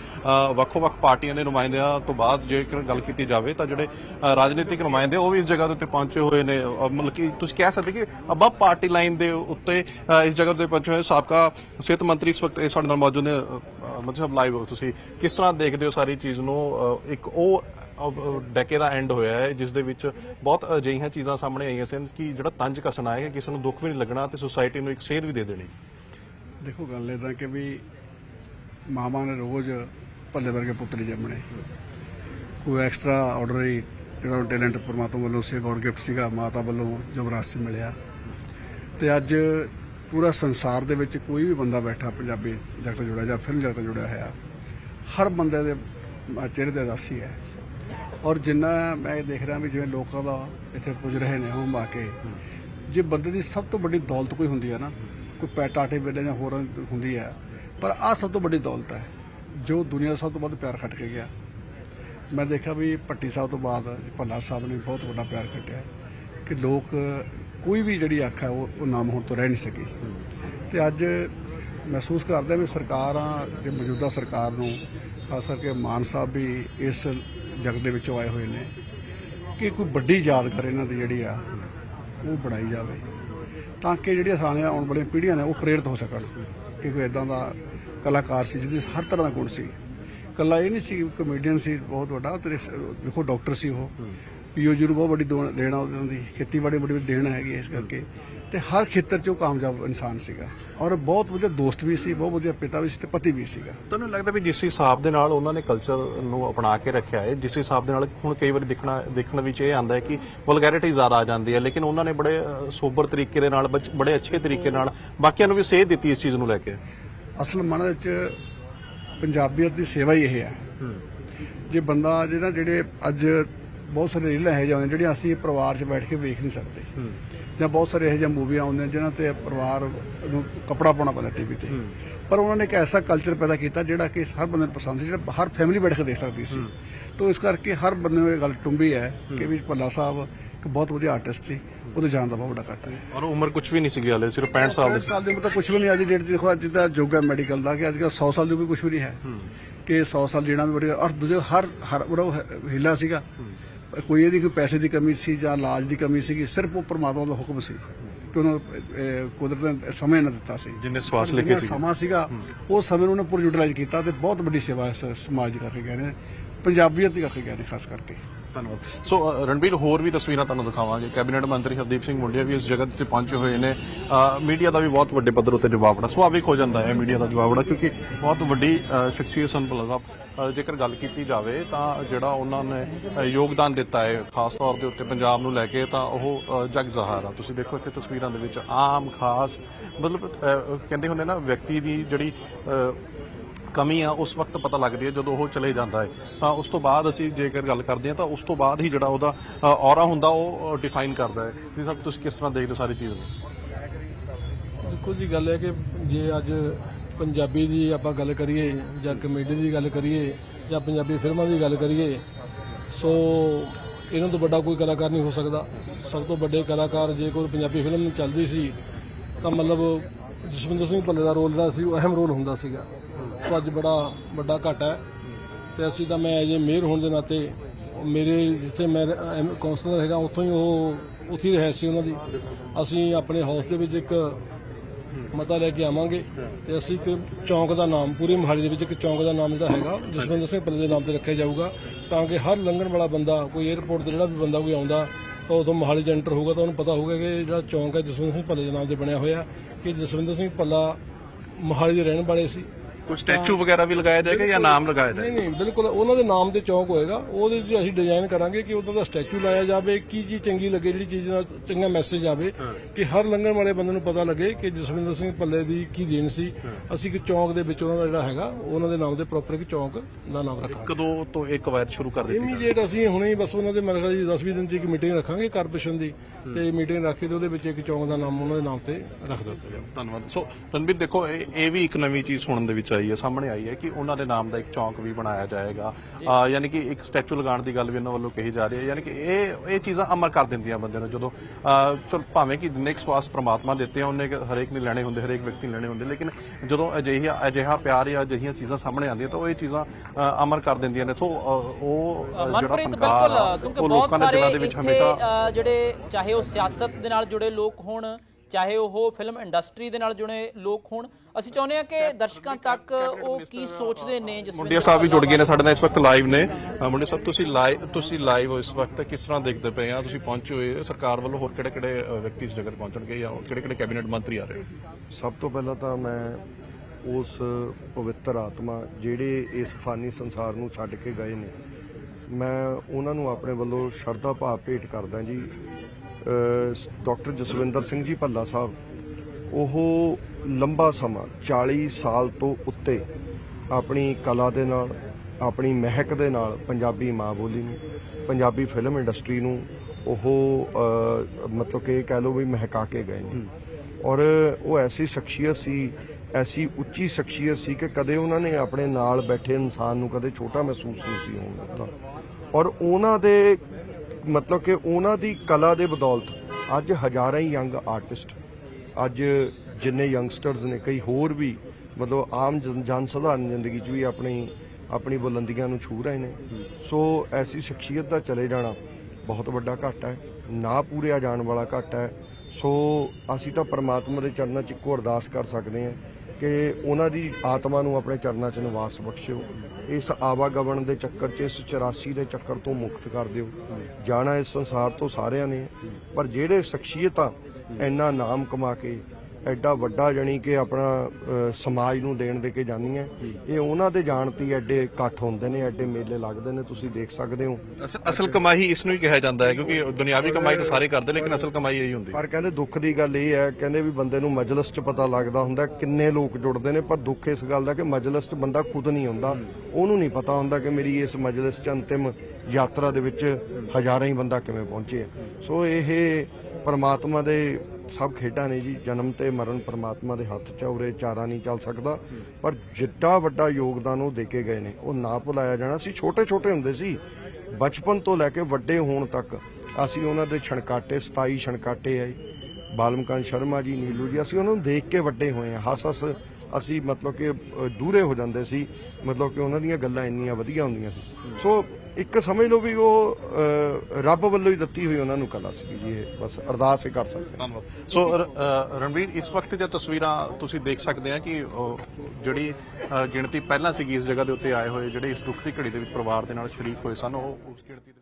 ਵੱਖੋ-ਵੱਖ ਪਾਰਟੀਆਂ ਦੇ ਨੁਮਾਇੰਦਿਆਂ ਤੋਂ ਬਾਅਦ ਜੇਕਰ ਗੱਲ ਕੀਤੀ ਜਾਵੇ ਤਾਂ ਜਿਹੜੇ ਰਾਜਨੀਤਿਕ ਨੁਮਾਇੰਦੇ ਉਹ ਵੀ ਇਸ ਜਗ੍ਹਾ ਦੇ ਉੱਤੇ ਪਹੁੰਚੇ ਹੋਏ ਨੇ। ਮਤਲਬ ਕਿ ਤੁਸੀਂ ਕਹਿ ਸਕਦੇ ਕਿ ਅਬਵ ਪਾਰਟੀ ਲਾਈਨ ਦੇ ਉੱਤੇ ਇਸ ਜਗ੍ਹਾ ਤੇ ਪਹੁੰਚੇ ਹੋਏ ਸਾਬਕਾ ਸਿਹਤ ਮੰਤਰੀ ਇਸ ਵਕਤ ਸਾਡੇ ਨਾਲ ਮੌਜੂਦ ਨੇ। ਮਤਲਬ ਲਾਈਵ ਤੁਸੀਂ ਕਿਸ ਤਰ੍ਹਾਂ ਦੇਖਦੇ ਹੋ ਸਾਰੀ ਚੀਜ਼ ਨੂੰ? ਇੱਕ ਉਹ ਡੈਕੇ ਦਾ ਐਂਡ ਹੋਇਆ ਹੈ, ਜਿਸ ਦੇ ਵਿੱਚ ਬਹੁਤ ਅਜਿਹੀਆਂ ਚੀਜ਼ਾਂ ਸਾਹਮਣੇ ਆਈਆਂ ਸਨ ਕਿ ਜਿਹੜਾ ਤੰਜ ਕਸਣਾ ਹੈ ਕਿ ਕਿਸੇ ਨੂੰ ਦੁੱਖ ਵੀ ਨਹੀਂ ਲੱਗਣਾ ਤੇ ਸੁਸਾਇਟੀ ਨੂੰ ਇੱਕ ਸੇਧ ਵੀ ਦੇ ਦੇਣੀ। ਦੇਖੋ, ਗੱਲ ਇਦਾਂ ਕਿ ਵੀ ਮਾਮਾ ਨੇ ਰੋਜ਼ ਭੱਲੇ ਵਰਗੇ ਪੁੱਤਰ ਜੰਮਣੇ। ਕੋਈ ਐਕਸਟਰਾ ਆਰਡਰਰੀ ਜਿਹੜਾ ਟੈਲੈਂਟ ਪਰਮਾਤਮਾ ਵੱਲੋਂ ਸੀ ਗੋਡ ਗਿਫਟ ਸੀਗਾ, ਮਾਤਾ ਵੱਲੋਂ ਜੋ ਵਿਰਾਸਤ ਮਿਲਿਆ। ਤੇ ਅੱਜ ਪੂਰਾ ਸੰਸਾਰ ਦੇ ਵਿੱਚ ਕੋਈ ਵੀ ਬੰਦਾ ਬੈਠਾ, ਪੰਜਾਬੀ ਜਗਤ ਜੁੜਿਆ ਜਾਂ ਫਿਲਮ ਜਗਤ ਜੁੜਿਆ ਹੋਇਆ, ਹਰ ਬੰਦੇ ਦੇ ਚਿਹਰੇ ਤੇ ਉਦਾਸੀ ਹੈ। ਔਰ ਜਿੰਨਾ ਮੈਂ ਇਹ ਦੇਖ ਰਿਹਾ ਵੀ ਜਿਵੇਂ ਲੋਕਾਂ ਦਾ ਇੱਥੇ ਪੁੱਜ ਰਹੇ ਨੇ, ਹੁੰਮ ਆ ਕੇ, ਜੇ ਬੰਦੇ ਦੀ ਸਭ ਤੋਂ ਵੱਡੀ ਦੌਲਤ ਕੋਈ ਹੁੰਦੀ ਹੈ ਨਾ, ਕੋਈ ਪੈਟ ਆਟੇ ਵੇਲੇ ਜਾਂ ਹੋਰ ਹੁੰਦੀ ਹੈ, ਪਰ ਆਹ ਸਭ ਤੋਂ ਵੱਡੀ ਦੌਲਤ ਹੈ, ਜੋ ਦੁਨੀਆ ਦਾ ਸਭ ਤੋਂ ਵੱਧ ਪਿਆਰ ਖੱਟ ਕੇ ਗਿਆ। ਮੈਂ ਦੇਖਿਆ ਵੀ ਪੱਟੀ ਸਾਹਿਬ ਤੋਂ ਬਾਅਦ ਭੱਲਾ ਸਾਹਿਬ ਨੇ ਬਹੁਤ ਵੱਡਾ ਪਿਆਰ ਖੱਟਿਆ ਕਿ ਲੋਕ ਕੋਈ ਵੀ ਜਿਹੜੀ ਅੱਖ ਹੈ, ਉਹ ਉਹ ਨਾਮ ਹੋਣ ਤੋਂ ਰਹਿ ਨਹੀਂ ਸਕੀ। ਤੇ ਅੱਜ ਮਹਿਸੂਸ ਕਰਦੇ ਵੀ ਸਰਕਾਰਾਂ, ਜੇ ਮੌਜੂਦਾ ਸਰਕਾਰ ਨੂੰ, ਖਾਸ ਕਰਕੇ ਮਾਨ ਸਾਹਿਬ ਵੀ ਇਸ ਜਗ ਦੇ ਵਿੱਚੋਂ ਆਏ ਹੋਏ ਨੇ, ਕਿ ਕੋਈ ਵੱਡੀ ਯਾਦਗਾਰ ਇਹਨਾਂ ਦੀ ਜਿਹੜੀ ਆ, ਉਹ ਬਣਾਈ ਜਾਵੇ। ਤਾਂ ਕਿ ਜਿਹੜੀਆਂ ਸਾਨੀਆਂ ਆਉਣ ਵਾਲੀਆਂ ਪੀੜ੍ਹੀਆਂ ਨੇ, ਉਹ ਪ੍ਰੇਰਿਤ ਹੋ ਸਕਣ ਕਿ ਕੋਈ ਇਦਾਂ ਦਾ ਕਲਾਕਾਰ ਸੀ, ਜਿਹਦੇ ਹਰ ਤਰ੍ਹਾਂ ਦਾ ਗੁਣ ਸੀ। ਕੱਲਾ ਇਹ ਨਹੀਂ ਸੀ ਕਮੇਡੀਅਨ ਸੀ, ਬਹੁਤ ਵੱਡਾ, ਉਹ ਤੇਰੇ ਦੇਖੋ ਡਾਕਟਰ ਸੀ ਉਹ। ਪੀਓਜੀ ਨੂੰ ਬਹੁਤ ਵੱਡੀ ਦੇਣ ਉਹਨਾਂ ਦੀ ਖੇਤੀਬਾੜੀ ਬੜੀ ਵੱਡੀ ਦੇਣ ਹੈਗੀ ਇਸ ਕਰਕੇ। ਤੇ ਹਰ ਖੇਤਰ 'ਚ ਉਹ ਕਾਮਯਾਬ ਇਨਸਾਨ ਸੀਗਾ। ਔਰ ਬਹੁਤ ਵਧੀਆ ਦੋਸਤ ਵੀ ਸੀ ਬਹੁਤ ਵਧੀਆ ਪਿਤਾ ਵੀ ਸੀ ਤੇ ਪਤੀ ਵੀ ਸੀਗਾ। ਤੁਹਾਨੂੰ ਲੱਗਦਾ ਵੀ ਜਿਸ ਹਿਸਾਬ ਦੇ ਨਾਲ ਉਹਨਾਂ ਨੇ ਕਲਚਰ ਨੂੰ ਅਪਣਾ ਕੇ ਰੱਖਿਆ ਹੈ ਜਿਸ ਹਿਸਾਬ ਦੇ ਨਾਲ ਹੁਣ ਕਈ ਵਾਰੀ ਦੇਖਣਾ ਦੇਖਣ ਵਿੱਚ ਇਹ ਆਂਦਾ ਹੈ ਕਿ ਵਲਗੈਰਿਟੀ ਜ਼ਿਆਦਾ ਆ ਜਾਂਦੀ ਹੈ ਲੇਕਿਨ ਉਹਨਾਂ ਨੇ ਬੜੇ ਸੋਬਰ ਤਰੀਕੇ ਦੇ ਨਾਲ ਬੜੇ ਅੱਛੇ ਤਰੀਕੇ ਨਾਲ ਬਾਕੀਆਂ ਨੂੰ ਵੀ ਸੇਧ ਦਿੱਤੀ ਇਸ ਚੀਜ਼ ਨੂੰ ਲੈ ਕੇ। ਅਸਲ ਮਨ ਵਿੱਚ ਪੰਜਾਬੀਅਤ ਦੀ ਸੇਵਾ ਹੀ ਇਹ ਹੈ। ਜੇ ਬੰਦਾ ਜਿਹੜਾ ਜਿਹੜੇ ਅੱਜ ਬਹੁਤ ਸਾਰੇ ਰੀਲਾਂ ਇਹੋ ਜਿਹੀਆਂ ਆਉਂਦੀਆਂ ਜਿਹੜੀਆਂ ਅਸੀਂ ਪਰਿਵਾਰ 'ਚ ਬੈਠ ਕੇ ਵੇਖ ਨਹੀਂ ਸਕਦੇ। ਜਾਂ ਬਹੁਤ ਸਾਰੇ ਇਹੋ ਜਿਹੀਆਂ ਮੂਵੀਆਂ ਆਉਂਦੀਆਂ ਜਿਨ੍ਹਾਂ ਤੇ ਪਰਿਵਾਰ ਨੂੰ ਕਪੜਾ ਪਾਉਣਾ ਪੈਂਦਾ ਟੀਵੀ ਤੇ। ਪਰ ਉਹਨਾਂ ਨੇ ਇੱਕ ਐਸਾ ਕਲਚਰ ਪੈਦਾ ਕੀਤਾ ਜਿਹੜਾ ਕਿ ਹਰ ਬੰਦੇ ਨੂੰ ਪਸੰਦ ਸੀ ਜਿਹੜਾ ਹਰ ਫੈਮਿਲੀ ਬੈਠ ਕੇ ਦੇਖ ਸਕਦੀ ਸੀ। ਤੋਂ ਇਸ ਕਰਕੇ ਹਰ ਬੰਦੇ ਨੂੰ ਇਹ ਗੱਲ ਟੁੰਬੀ ਹੈ ਕਿ ਵੀ ਭੱਲਾ ਸਾਹਿਬ ਇੱਕ ਬਹੁਤ ਵਧੀਆ ਆਰਟਿਸਟ ਸੀ ਉਹਦੇ ਜਾਣ ਦਾ ਬਹੁਤ ਵੱਡਾ ਘਾਟਾ ਹੈ। ਔਰ ਉਮਰ ਕੁਝ ਵੀ ਨਹੀਂ ਸੀਗੀ ਹਾਲੇ ਸਿਰਫ 65 ਸਾਲ ਦੀ 65 ਸਾਲ ਦੀ ਤਾਂ ਕੁਝ ਵੀ ਨਹੀਂ ਅੱਜ ਦੀ ਡੇਟ ਦੇਖੋ ਅੱਜ ਦਾ ਯੁੱਗ ਹੈ ਮੈਡੀਕਲ ਦਾ ਕਿ ਅੱਜ ਕੱਲ੍ਹ 100 ਸਾਲ ਦੀ ਵੀ ਕੁਝ ਵੀ ਨਹੀਂ ਹੈ। ਕਿ 100 ਸਾਲ ਜੀਣਾ ਵੀ ਬੜੀ ਔਰ ਦੂਜੇ ਹਰ ਹਰ ਉਹ ਹੀਲਾ ਸੀਗਾ। ਕੋਈ ਇਹਦੀ ਕੋਈ ਪੈਸੇ ਦੀ ਕਮੀ ਸੀ ਜਾਂ ਇਲਾਜ ਦੀ ਕਮੀ ਸੀਗੀ ਸਿਰਫ ਉਹ ਪਰਮਾਤਮਾ ਦਾ ਹੁਕਮ ਸੀ ਕਿ ਉਹਨਾਂ ਕੁਦਰਤ ਨੇ ਸਮੇਂ ਨਾ ਦਿੱਤਾ ਸੀ। ਜਿੰਨੇ ਸਵਾਸ ਲਿਖੇ ਜਿਹੜਾ ਸੀ ਸਮਾਂ ਸੀਗਾ ਉਹ ਸਮੇਂ ਨੂੰ ਉਹਨੇ ਪੂਰ ਯੂਟਿਲਾਈਜ਼ ਕੀਤਾ ਤੇ ਬਹੁਤ ਵੱਡੀ ਸੇਵਾ ਸਮਾਜ ਕਰਕੇ ਗਏ ਨੇ ਪੰਜਾਬੀਅਤ ਦੀ ਕਰਕੇ ਗਏ ਨੇ ਖਾਸ ਕਰਕੇ। ਧੰਨਵਾਦ। ਸੋ ਅ, ਰਣਬੀਰ ਹੋਰ ਵੀ ਤਸਵੀਰਾਂ ਤੁਹਾਨੂੰ ਦਿਖਾਵਾਂਗੇ। ਕੈਬਨਿਟ ਮੰਤਰੀ ਹਰਦੀਪ ਸਿੰਘ ਮੁੰਡਿਆ ਵੀ ਇਸ ਜਗ੍ਹਾ ਤੇ ਪਹੁੰਚੇ ਹੋਏ ਨੇ। ਅ, ਮੀਡੀਆ ਦਾ ਵੀ ਬਹੁਤ ਵੱਡੇ ਪੱਧਰ ਉੱਤੇ ਜਵਾਬੜਾ ਸੁਭਾਵਿਕ ਹੋ ਜਾਂਦਾ ਹੈ ਮੀਡੀਆ ਦਾ ਜਵਾਬੜਾ ਕਿਉਂਕਿ ਬਹੁਤ ਵੱਡੀ ਅ, ਸ਼ਖਸੀਅਤ ਸਨ ਭੱਲਾ ਸਾਹਿਬ ਅ, ਜੇਕਰ ਗੱਲ ਕੀਤੀ ਜਾਵੇ ਤਾਂ ਜਿਹੜਾ ਉਹਨਾਂ ਨੇ ਅ, ਯੋਗਦਾਨ ਦਿੱਤਾ ਹੈ ਖਾਸ ਤੌਰ ਦੇ ਉੱਤੇ ਪੰਜਾਬ ਨੂੰ ਲੈ ਕੇ ਤਾਂ ਉਹ ਅ, ਜਗ ਜ਼ਾਹਰ ਆ। ਤੁਸੀਂ ਦੇਖੋ ਇੱਥੇ ਤਸਵੀਰਾਂ ਦੇ ਵਿੱਚ ਆਮ ਖਾਸ ਮਤਲਬ ਅ, ਕਹਿੰਦੇ ਹੁੰਦੇ ਨਾ ਵਿਅਕਤੀ ਦੀ ਜਿਹੜੀ ਅ, ਕਮੀ ਆ, ਉਸ ਵਕਤ ਪਤਾ ਲੱਗਦੀ ਹੈ ਜਦੋਂ ਉਹ ਚਲੇ ਜਾਂਦਾ ਹੈ। ਤਾਂ ਉਸ ਤੋਂ ਬਾਅਦ ਅਸੀਂ ਜੇਕਰ ਗੱਲ ਕਰਦੇ ਹਾਂ, ਤਾਂ ਉਸ ਤੋਂ ਬਾਅਦ ਹੀ ਜਿਹੜਾ ਉਹਦਾ ਔਰਾ ਹੁੰਦਾ, ਉਹ ਡਿਫਾਈਨ ਕਰਦਾ ਹੈ। ਜੀ ਸਭ ਤੁਸੀਂ ਕਿਸ ਤਰ੍ਹਾਂ ਦੇਖਦੇ ਹੋ ਸਾਰੀ ਚੀਜ਼ ਨੂੰ? ਦੇਖੋ ਜੀ, ਗੱਲ ਹੈ ਕਿ ਜੇ ਅੱਜ ਪੰਜਾਬੀ ਦੀ ਆਪਾਂ ਗੱਲ ਕਰੀਏ ਜਾਂ ਕਮੇਡੀ ਦੀ ਗੱਲ ਕਰੀਏ ਜਾਂ ਪੰਜਾਬੀ ਫਿਲਮਾਂ ਦੀ ਗੱਲ ਕਰੀਏ, ਸੋ ਇਹਨਾਂ ਤੋਂ ਵੱਡਾ ਕੋਈ ਕਲਾਕਾਰ ਨਹੀਂ ਹੋ ਸਕਦਾ। ਸਭ ਤੋਂ ਵੱਡੇ ਕਲਾਕਾਰ ਜੇ ਕੋਈ ਪੰਜਾਬੀ ਫਿਲਮ ਚੱਲਦੀ ਸੀ, ਤਾਂ ਮਤਲਬ ਜਸਵਿੰਦਰ ਸਿੰਘ ਭੱਲੇ ਦਾ ਰੋਲ ਜਿਹੜਾ ਸੀ, ਉਹ ਅਹਿਮ ਰੋਲ ਹੁੰਦਾ ਸੀਗਾ। ਸੋ ਅੱਜ ਬੜਾ ਵੱਡਾ ਘਾਟਾ ਹੈ। ਤੇ ਅਸੀਂ ਤਾਂ ਮੈਂ ਅਜੇ ਮੇਅਰ ਹੋਣ ਦੇ ਨਾਤੇ ਮੇਰੇ ਜਿੱਥੇ ਮੈਂ ਕਾਉਂਸਲਰ ਹੈਗਾ, ਉੱਥੋਂ ਹੀ ਉਹ ਉੱਥੇ ਹੀ ਰਹਿ ਸੀ ਉਹਨਾਂ ਦੀ। ਅਸੀਂ ਆਪਣੇ ਹਾਊਸ ਦੇ ਵਿੱਚ ਇੱਕ ਮਤਾ ਲੈ ਕੇ ਆਵਾਂਗੇ ਤੇ ਅਸੀਂ ਇੱਕ ਚੌਂਕ ਦਾ ਨਾਮ, ਪੂਰੀ ਮੋਹਾਲੀ ਦੇ ਵਿੱਚ ਇੱਕ ਚੌਂਕ ਦਾ ਨਾਮ ਜਿਹੜਾ ਹੈਗਾ, ਜਸਵਿੰਦਰ ਸਿੰਘ ਪੱਲੇ ਦੇ ਨਾਮ ਤੇ ਰੱਖਿਆ ਜਾਊਗਾ। ਤਾਂ ਕਿ ਹਰ ਲੰਘਣ ਵਾਲਾ ਬੰਦਾ, ਕੋਈ 에ਅਰਪੋਰਟ ਤੇ ਜਿਹੜਾ ਵੀ ਬੰਦਾ ਕੋਈ ਆਉਂਦਾ, ਤਾਂ ਉਦੋਂ ਮੋਹਾਲੀ 'ਚ ਐਂਟਰ ਹੋਊਗਾ, ਤਾਂ ਉਹਨੂੰ ਪਤਾ ਹੋਊਗਾ ਕਿ ਜਿਹੜਾ ਚੌਂਕ ਹੈ ਜਸਵਿੰਦਰ ਸਿੰਘ ਪੱਲੇ ਦੇ ਨਾਮ ਤੇ ਬਣਿਆ ਹੋਇਆ, ਕਿ ਜਸਵਿੰਦਰ ਸਿੰਘ ਪੱਲਾ ਮੋਹਾਲੀ ਦੇ ਰਹਿਣ ਵਾਲੇ ਸੀ। ਕੋਈ ਸਟੈਚੂ ਵਗੈਰਾ ਵੀ ਲਗਾਇਆ ਜਾਏਗਾ ਜਾਂ ਨਾਮ ਲਗਾਇਆ ਨਹੀਂ ਜਾਏਗਾ? ਨਹੀਂ ਬਿਲਕੁਲ ਉਹਨਾਂ ਦੇ ਨਾਮ ਤੇ ਚੌਂਕ ਹੋਏਗਾ। ਉਹਦੇ 'ਚ ਅਸੀਂ ਡਿਜ਼ਾਈਨ ਕਰਾਂਗੇ ਕਿ ਉਹਨਾਂ ਦਾ ਸਟੈਚੂ ਲਾਇਆ ਜਾਵੇ ਕੀ ਚੀਜ਼ ਚੰਗੀ ਲੱਗੇ ਜਿਹੜੀ ਚੀਜ਼ ਨਾਲ ਚੰਗਾ ਮੈਸੇਜ ਆਵੇ ਕਿ ਹਰ ਲੰਘਣ ਵਾਲੇ ਬੰਦੇ ਨੂੰ ਪਤਾ ਲੱਗੇ ਕਿ ਜਸਵਿੰਦਰ ਸਿੰਘ ਪੱਲੇ ਦੀ ਕੀ ਦੇਣ ਸੀ। ਅਸੀਂ ਇੱਕ ਚੌਂਕ ਦੇ ਵਿੱਚ ਉਹਨਾਂ ਦਾ ਜਿਹੜਾ ਹੈਗਾ ਉਹਨਾਂ ਦੇ ਨਾਮ ਤੇ ਪ੍ਰੋਪਰ ਇੱਕ ਚੌਂਕ ਦਾ ਨਾਮ ਰੱਖਾਂਗੇ। ਕਦੋਂ ਤੋਂ ਇਹ ਕਵਾਇਦ ਸ਼ੁਰੂ ਕਰ ਦਿੱਤੀ ਇਮੀਡੀਏਟ ਅਸੀਂ ਹੁਣੇ ਹੀ ਬਸ ਉਹਨਾਂ ਦੇ ਮੇਰੇ ਖਿਆਲ ਜੀ 10-20 ਦਿਨ ਚ ਇੱਕ ਮੀਟਿੰਗ ਰੱਖਾਂਗੇ ਕਾਰਪੋਰੇਸ਼ਨ ਦੀ। ਤੇ ਮੀਟਿੰਗ ਰੱਖ ਕੇ ਤੇ ਉਹਦੇ ਵਿੱਚ ਇੱਕ ਚੌਂਕ ਦਾ ਨਾਮ ਉਹਨਾਂ ਦੇ ਨਾਮ ਤੇ ਰੱਖ ਦਿੱਤਾ ਜਾਊਗਾ ਧੰਨਵਾਦ। ਸੋ ਰਣਬੀਰ ਦੇਖੋ ਇਹ ਇਹ ਵੀ ਇੱਕ ਨਵੀਂ ਚੀਜ਼ ਸੁਣਨ ਦੇ ਵਿੱਚ ਆਈ ਹੈ ਸਾਹਮਣੇ ਆਈ ਹੈ ਕਿ ਉਹਨਾਂ ਦੇ ਨਾਮ ਦਾ ਇੱਕ ਚੌਂਕ ਵੀ ਬਣਾਇਆ ਜਾਏਗਾ। ਯਾਨੀ ਕਿ ਇੱਕ ਸਟੈਚੂ ਲਗਾਉਣ ਦੀ ਗੱਲ ਵੀ ਉਹਨਾਂ ਵੱਲੋਂ ਕਹੀ ਜਾ ਰਹੀ ਹੈ। ਯਾਨੀ ਕਿ ਇਹ ਇਹ ਚੀਜ਼ਾਂ ਅਮਰ ਕਰ ਦਿੰਦੀਆਂ ਬੰਦੇ ਨੂੰ। ਜਦੋਂ ਚਲ ਭਾਵੇਂ ਕਿ ਜਿੰਨੇ ਕੁ ਸਵਾਸ ਪ੍ਰਮਾਤਮਾ ਦਿੱਤੇ ਆ ਉਹਨੇ ਹਰੇਕ ਨੇ ਲੈਣੇ ਹੁੰਦੇ ਹਰੇਕ ਵਿਅਕਤੀ ਨੇ ਲੈਣੇ ਹੁੰਦੇ ਲੇਕਿਨ ਜਦੋਂ ਅਜਿਹੀ ਅਜਿਹਾ ਪਿਆਰ ਜਾਂ ਅਜਿਹੀਆਂ ਚੀਜ਼ਾਂ ਸਾਹਮਣੇ ਆਉਂਦੀਆਂ ਤਾਂ ਉਹ ਇਹ ਚੀਜ਼ਾਂ ਅਮਰ ਕਰ ਦਿੰਦੀਆਂ ਨੇ। ਸੋ ਉਹ ਜਿਹੜਾ ਫਨਕਾਰ ਉਹ ਬਹੁਤ ਲੋਕਾਂ ਦੇ ਸਾਰੇ ਦਿਲਾਂ ਦੇ ਵਿੱਚ ਇੱਥੇ ਹਮੇਸ਼ਾ ਅ, ਜਿਹੜੇ ਚਾਹੇ ਉਹ ਸਿਆਸਤ ਦੇ ਨਾਲ ਜੁੜੇ ਲੋਕ ਹੋਣ ਚਾਹੇ ਉਹ ਫਿਲਮ ਇੰਡਸਟਰੀ ਦੇ ਨਾਲ ਜੁੜੇ ਲੋਕ ਹੋਣ ਅਸੀਂ ਚਾਹੁੰਦੇ ਹਾਂ ਕਿ ਦਰਸ਼ਕਾਂ ਤੱਕ ਉਹ ਕੀ ਸੋਚਦੇ ਨੇ ਜਸਵਿੰਦਰ ਮੁੰਡਿਆ ਸਾਹਿਬ ਵੀ ਜੁੜ ਗਏ ਨੇ ਸਾਡੇ ਨਾਲ ਇਸ ਵਕਤ ਲਾਈਵ ਨੇ। ਅ, ਮੁੰਡਿਆ ਸਾਹਿਬ ਤੁਸੀਂ ਲਾਈਵ ਤੁਸੀਂ ਲਾਈਵ ਹੋ ਇਸ ਵਕਤ ਕਿਸ ਤਰ੍ਹਾਂ ਦੇਖਦੇ ਪਏ ਆ? ਤੁਸੀਂ ਪਹੁੰਚੇ ਹੋਏ ਸਰਕਾਰ ਵੱਲੋਂ ਹੋਰ ਕਿਹੜੇ ਕਿਹੜੇ ਵਿਅਕਤੀ ਇਸ ਜਗ੍ਹਾ ਤੇ ਪਹੁੰਚਣਗੇ ਜਾਂ ਕਿਹੜੇ ਕਿਹੜੇ ਕੈਬਨਿਟ ਮੰਤਰੀ ਆ ਰਹੇ ਸਭ ਤੋਂ ਪਹਿਲਾਂ ਤਾਂ ਮੈਂ ਉਸ ਪਵਿੱਤਰ ਆਤਮਾ ਜਿਹੜੇ ਇਸ ਫਾਨੀ ਸੰਸਾਰ ਨੂੰ ਛੱਡ ਕੇ ਗਏ ਨੇ ਮੈਂ ਉਹਨਾਂ ਨੂੰ ਆਪਣੇ ਵੱਲੋਂ ਸ਼ਰਧਾ ਭਾਵ ਭੇਟ ਕਰਦਾ ਜੀ। ਡਾਕਟਰ ਜਸਵਿੰਦਰ ਸਿੰਘ ਜੀ ਭੱਲਾ ਸਾਹਿਬ, ਉਹ ਲੰਬਾ ਸਮਾਂ 40 ਸਾਲ ਤੋਂ ਉੱਤੇ ਆਪਣੀ ਕਲਾ ਦੇ ਨਾਲ, ਆਪਣੀ ਮਹਿਕ ਦੇ ਨਾਲ ਪੰਜਾਬੀ ਮਾਂ ਬੋਲੀ ਨੂੰ, ਪੰਜਾਬੀ ਫਿਲਮ ਇੰਡਸਟਰੀ ਨੂੰ ਉਹ ਮਤਲਬ ਕਿ ਕਹਿ ਲਓ ਵੀ ਮਹਿਕਾ ਕੇ ਗਏ ਨੇ। ਔਰ ਉਹ ਐਸੀ ਸ਼ਖਸੀਅਤ ਸੀ, ਐਸੀ ਉੱਚੀ ਸ਼ਖਸੀਅਤ ਸੀ ਕਿ ਕਦੇ ਉਹਨਾਂ ਨੇ ਆਪਣੇ ਨਾਲ ਬੈਠੇ ਇਨਸਾਨ ਨੂੰ ਕਦੇ ਛੋਟਾ ਮਹਿਸੂਸ ਨਹੀਂ ਸੀ ਹੋਣ ਦਿੱਤਾ। ਔਰ ਉਹਨਾਂ ਦੇ ਮਤਲਬ ਕਿ ਉਹਨਾਂ ਦੀ ਕਲਾ ਦੇ ਬਦੌਲਤ ਅੱਜ ਹਜ਼ਾਰਾਂ ਹੀ ਯੰਗ ਆਰਟਿਸਟ, ਅੱਜ ਜਿੰਨੇ ਯੰਗਸਟਰਸ ਨੇ, ਕਈ ਹੋਰ ਵੀ ਮਤਲਬ ਆਮ ਜਨ ਜਨ ਸਧਾਰਨ ਜ਼ਿੰਦਗੀ 'ਚ ਵੀ ਆਪਣੀ ਆਪਣੀ ਬੁਲੰਦੀਆਂ ਨੂੰ ਛੂ ਰਹੇ ਨੇ। ਸੋ ਐਸੀ ਸ਼ਖਸੀਅਤ ਦਾ ਚਲੇ ਜਾਣਾ ਬਹੁਤ ਵੱਡਾ ਘਾਟਾ ਹੈ, ਨਾ ਪੂਰਿਆ ਜਾਣ ਵਾਲਾ ਘਾਟਾ ਹੈ। ਸੋ ਅਸੀਂ ਤਾਂ ਪਰਮਾਤਮਾ ਦੇ ਚਰਨਾਂ 'ਚ ਇੱਕੋ ਅਰਦਾਸ ਕਰ ਸਕਦੇ ਹਾਂ ਕਿ ਉਹਨਾਂ ਦੀ ਆਤਮਾ ਨੂੰ ਆਪਣੇ ਚਰਨਾਂ 'ਚ ਨਿਵਾਸ ਬਖਸ਼ਿਓ। ਇਸ ਆਵਾਗਮਨ ਦੇ ਚੱਕਰ 'ਚ, ਇਸ 84 ਦੇ ਚੱਕਰ ਤੋਂ ਮੁਕਤ ਕਰ ਦਿਓ। ਜਾਣਾ ਇਸ ਸੰਸਾਰ ਤੋਂ ਸਾਰਿਆਂ ਨੇ, ਪਰ ਜਿਹੜੇ ਸ਼ਖਸੀਅਤਾਂ ਇੰਨਾ ਨਾਮ ਕਮਾ ਕੇ ਐਡਾ ਵੱਡਾ ਜਣੀ ਕਿ ਆਪਣਾ ਸਮਾਜ ਨੂੰ ਦੇਣ ਦੇ ਕੇ ਜਾਂਦੀਆਂ। ਇਹ ਉਹਨਾਂ ਦੇ ਜਾਣ ਤੇ ਐਡੇ ਇਕੱਠ ਹੁੰਦੇ ਨੇ ਐਡੇ ਮੇਲੇ ਲੱਗਦੇ ਨੇ ਤੁਸੀਂ ਦੇਖ ਸਕਦੇ ਹੋ। ਅਸਲ ਕਮਾਈ ਇਸ ਨੂੰ ਹੀ ਕਿਹਾ ਜਾਂਦਾ ਹੈ ਕਿਉਂਕਿ ਦੁਨਿਆਵੀ ਕਮਾਈ ਤਾਂ ਸਾਰੇ ਕਰਦੇ ਲੇਕਿਨ ਅਸਲ ਕਮਾਈ ਇਹੀ ਹੁੰਦੀ ਪਰ ਕਹਿੰਦੇ ਦੁੱਖ ਦੀ ਗੱਲ ਇਹ ਹੈ ਕਹਿੰਦੇ ਵੀ ਬੰਦੇ ਨੂੰ ਮਜਲਿਸ 'ਚ ਪਤਾ ਲੱਗਦਾ ਹੁੰਦਾ ਕਿੰਨੇ ਲੋਕ ਜੁੜਦੇ ਨੇ ਪਰ ਦੁੱਖ ਇਸ ਗੱਲ ਦਾ ਕਿ ਮਜਲਿਸ 'ਚ ਬੰਦਾ ਖੁਦ ਨਹੀਂ ਹੁੰਦਾ। ਉਹਨੂੰ ਨਹੀਂ ਪਤਾ ਹੁੰਦਾ ਕਿ ਮੇਰੀ ਇਸ ਮਜਲਿਸ 'ਚ ਅੰਤਿਮ ਯਾਤਰਾ ਦੇ ਵਿੱਚ ਹਜ਼ਾਰਾਂ ਹੀ ਬੰਦਾ ਕਿਵੇਂ ਪਹੁੰਚੇ। ਸੋ ਇਹ ਪਰਮਾਤਮਾ ਦੇ ਸਭ ਖੇਡਾਂ ਨੇ ਜੀ, ਜਨਮ ਤੇ ਮਰਨ ਪਰਮਾਤਮਾ ਦੇ ਹੱਥ 'ਚ ਉਰੇ ਚਾਰਾ ਨਹੀਂ ਚੱਲ ਸਕਦਾ। ਪਰ ਜਿੱਡਾ ਵੱਡਾ ਯੋਗਦਾਨ ਉਹ ਦੇ ਕੇ ਗਏ ਨੇ। ਉਹ ਨਾ ਭੁਲਾਇਆ ਜਾਣਾ। ਸੀ ਛੋਟੇ ਛੋਟੇ ਹੁੰਦੇ ਸੀ। ਬਚਪਨ ਤੋਂ ਲੈ ਕੇ ਵੱਡੇ ਹੋਣ ਤੱਕ ਅਸੀਂ ਉਹਨਾਂ ਦੇ ਛਣਕਾਟੇ 27 ਛਣਕਾਟੇ ਆਏ। ਬਾਲਮਕਾਨ ਸ਼ਰਮਾ ਜੀ, ਨੀਲੂ ਜੀ, ਅਸੀਂ ਉਹਨਾਂ ਨੂੰ ਦੇਖ ਕੇ ਵੱਡੇ ਹੋਏ ਹਾਂ। ਹੱਸ ਹੱਸ ਅਸੀਂ ਮਤਲਬ ਕਿ ਦੂਰੇ ਹੋ ਜਾਂਦੇ ਸੀ। ਮਤਲਬ ਕਿ ਉਹਨਾਂ ਦੀਆਂ ਗੱਲਾਂ ਇੰਨੀਆਂ ਵਧੀਆ ਹੁੰਦੀਆਂ ਸੀ। ਸੋ ਇੱਕ ਸਮਝ ਲਓ ਵੀ ਉਹ ਰੱਬ ਵੱਲੋਂ ਹੀ ਦਿੱਤੀ ਹੋਈ ਉਹਨਾਂ ਨੂੰ ਕਲਾ ਸੀ ਜੀ ਇਹ। ਬਸ ਅਰਦਾਸ ਹੀ ਕਰ ਸਕਦੇ ਧੰਨਵਾਦ। ਸੋ ਰਣਵੀਰ, ਇਸ ਵਕਤ ਦੀਆਂ ਤਸਵੀਰਾਂ ਤੁਸੀਂ ਦੇਖ ਸਕਦੇ ਆ ਕਿ ਜਿਹੜੀ ਗਿਣਤੀ ਪਹਿਲਾਂ ਸੀਗੀ ਇਸ ਜਗ੍ਹਾ ਦੇ ਉੱਤੇ ਆਏ ਹੋਏ, ਜਿਹੜੇ ਇਸ ਦੁੱਖ ਦੀ ਘੜੀ ਦੇ ਵਿੱਚ ਪਰਿਵਾਰ ਦੇ ਨਾਲ ਸ਼ਰੀਕ ਹੋਏ ਸਨ, ਉਹ ਉਸ ਗਿਣਤੀ ਦੇ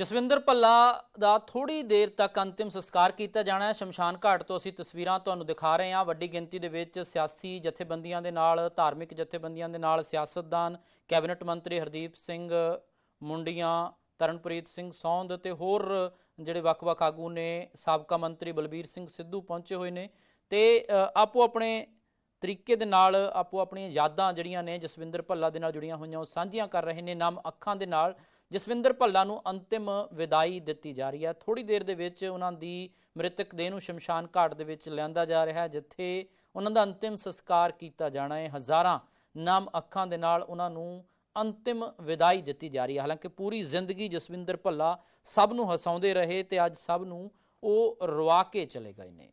ਜਸਵਿੰਦਰ ਭੱਲਾ ਦਾ ਥੋੜੀ ਦੇਰ ਤੱਕ ਅੰਤਿਮ ਸੰਸਕਾਰ ਕੀਤਾ ਜਾਣਾ ਹੈ। ਸ਼ਮਸ਼ਾਨ ਘਾਟ ਤੋਂ ਅਸੀਂ ਤਸਵੀਰਾਂ ਤੁਹਾਨੂੰ ਦਿਖਾ ਰਹੇ ਹਾਂ। ਵੱਡੀ ਗਿਣਤੀ ਦੇ ਵਿੱਚ ਸਿਆਸੀ ਜਥੇਬੰਦੀਆਂ ਦੇ ਨਾਲ, ਧਾਰਮਿਕ ਜਥੇਬੰਦੀਆਂ ਦੇ ਨਾਲ ਸਿਆਸਤਦਾਨ, ਕੈਬਨਿਟ ਮੰਤਰੀ ਹਰਦੀਪ ਸਿੰਘ ਮੁੰਡੀਆਂ, ਤਰਨਪ੍ਰੀਤ ਸਿੰਘ ਸੌਂਦ ਤੇ ਹੋਰ ਜਿਹੜੇ ਵੱਖ-ਵੱਖ ਆਗੂ ਨੇ, ਸਾਬਕਾ ਮੰਤਰੀ ਬਲਬੀਰ ਸਿੰਘ ਸਿੱਧੂ ਪਹੁੰਚੇ ਹੋਏ ਨੇ ਤੇ ਆਪੋ ਆਪਣੇ ਤਰੀਕੇ ਦੇ ਨਾਲ ਆਪੋ ਆਪਣੀਆਂ ਯਾਦਾਂ ਜਿਹੜੀਆਂ ਨੇ ਜਸਵਿੰਦਰ ਭੱਲਾ ਦੇ ਨਾਲ ਜੁੜੀਆਂ ਹੋਈਆਂ, ਉਹ ਸਾਂਝੀਆਂ ਕਰ ਰਹੇ ਨੇ। ਨਮ ਅੱਖਾਂ ਦੇ ਨਾਲ ਜਸਵਿੰਦਰ ਭੱਲਾ ਨੂੰ ਅੰਤਿਮ ਵਿਦਾਈ ਦਿੱਤੀ ਜਾ ਰਹੀ ਹੈ। ਥੋੜੀ ਦੇਰ ਦੇ ਵਿੱਚ ਉਹਨਾਂ ਦੀ ਮ੍ਰਿਤਕ ਦੇਹ ਨੂੰ ਸ਼ਮਸ਼ਾਨ ਘਾਟ ਦੇ ਵਿੱਚ ਲਿਆਂਦਾ ਜਾ ਰਿਹਾ ਹੈ, ਜਿੱਥੇ ਉਹਨਾਂ ਦਾ ਅੰਤਿਮ ਸੰਸਕਾਰ ਕੀਤਾ ਜਾਣਾ ਹੈ। ਹਜ਼ਾਰਾਂ ਨਾਮ ਅੱਖਾਂ ਦੇ ਨਾਲ ਉਹਨਾਂ ਨੂੰ ਅੰਤਿਮ ਵਿਦਾਈ ਦਿੱਤੀ ਜਾ ਰਹੀ ਹੈ। ਹਾਲਾਂਕਿ ਪੂਰੀ ਜ਼ਿੰਦਗੀ ਜਸਵਿੰਦਰ ਭੱਲਾ ਸਭ ਨੂੰ ਹਸਾਉਂਦੇ ਰਹੇ ਤੇ ਅੱਜ ਸਭ ਨੂੰ ਉਹ ਰਵਾ ਕੇ ਚਲੇ ਗਏ ਨੇ।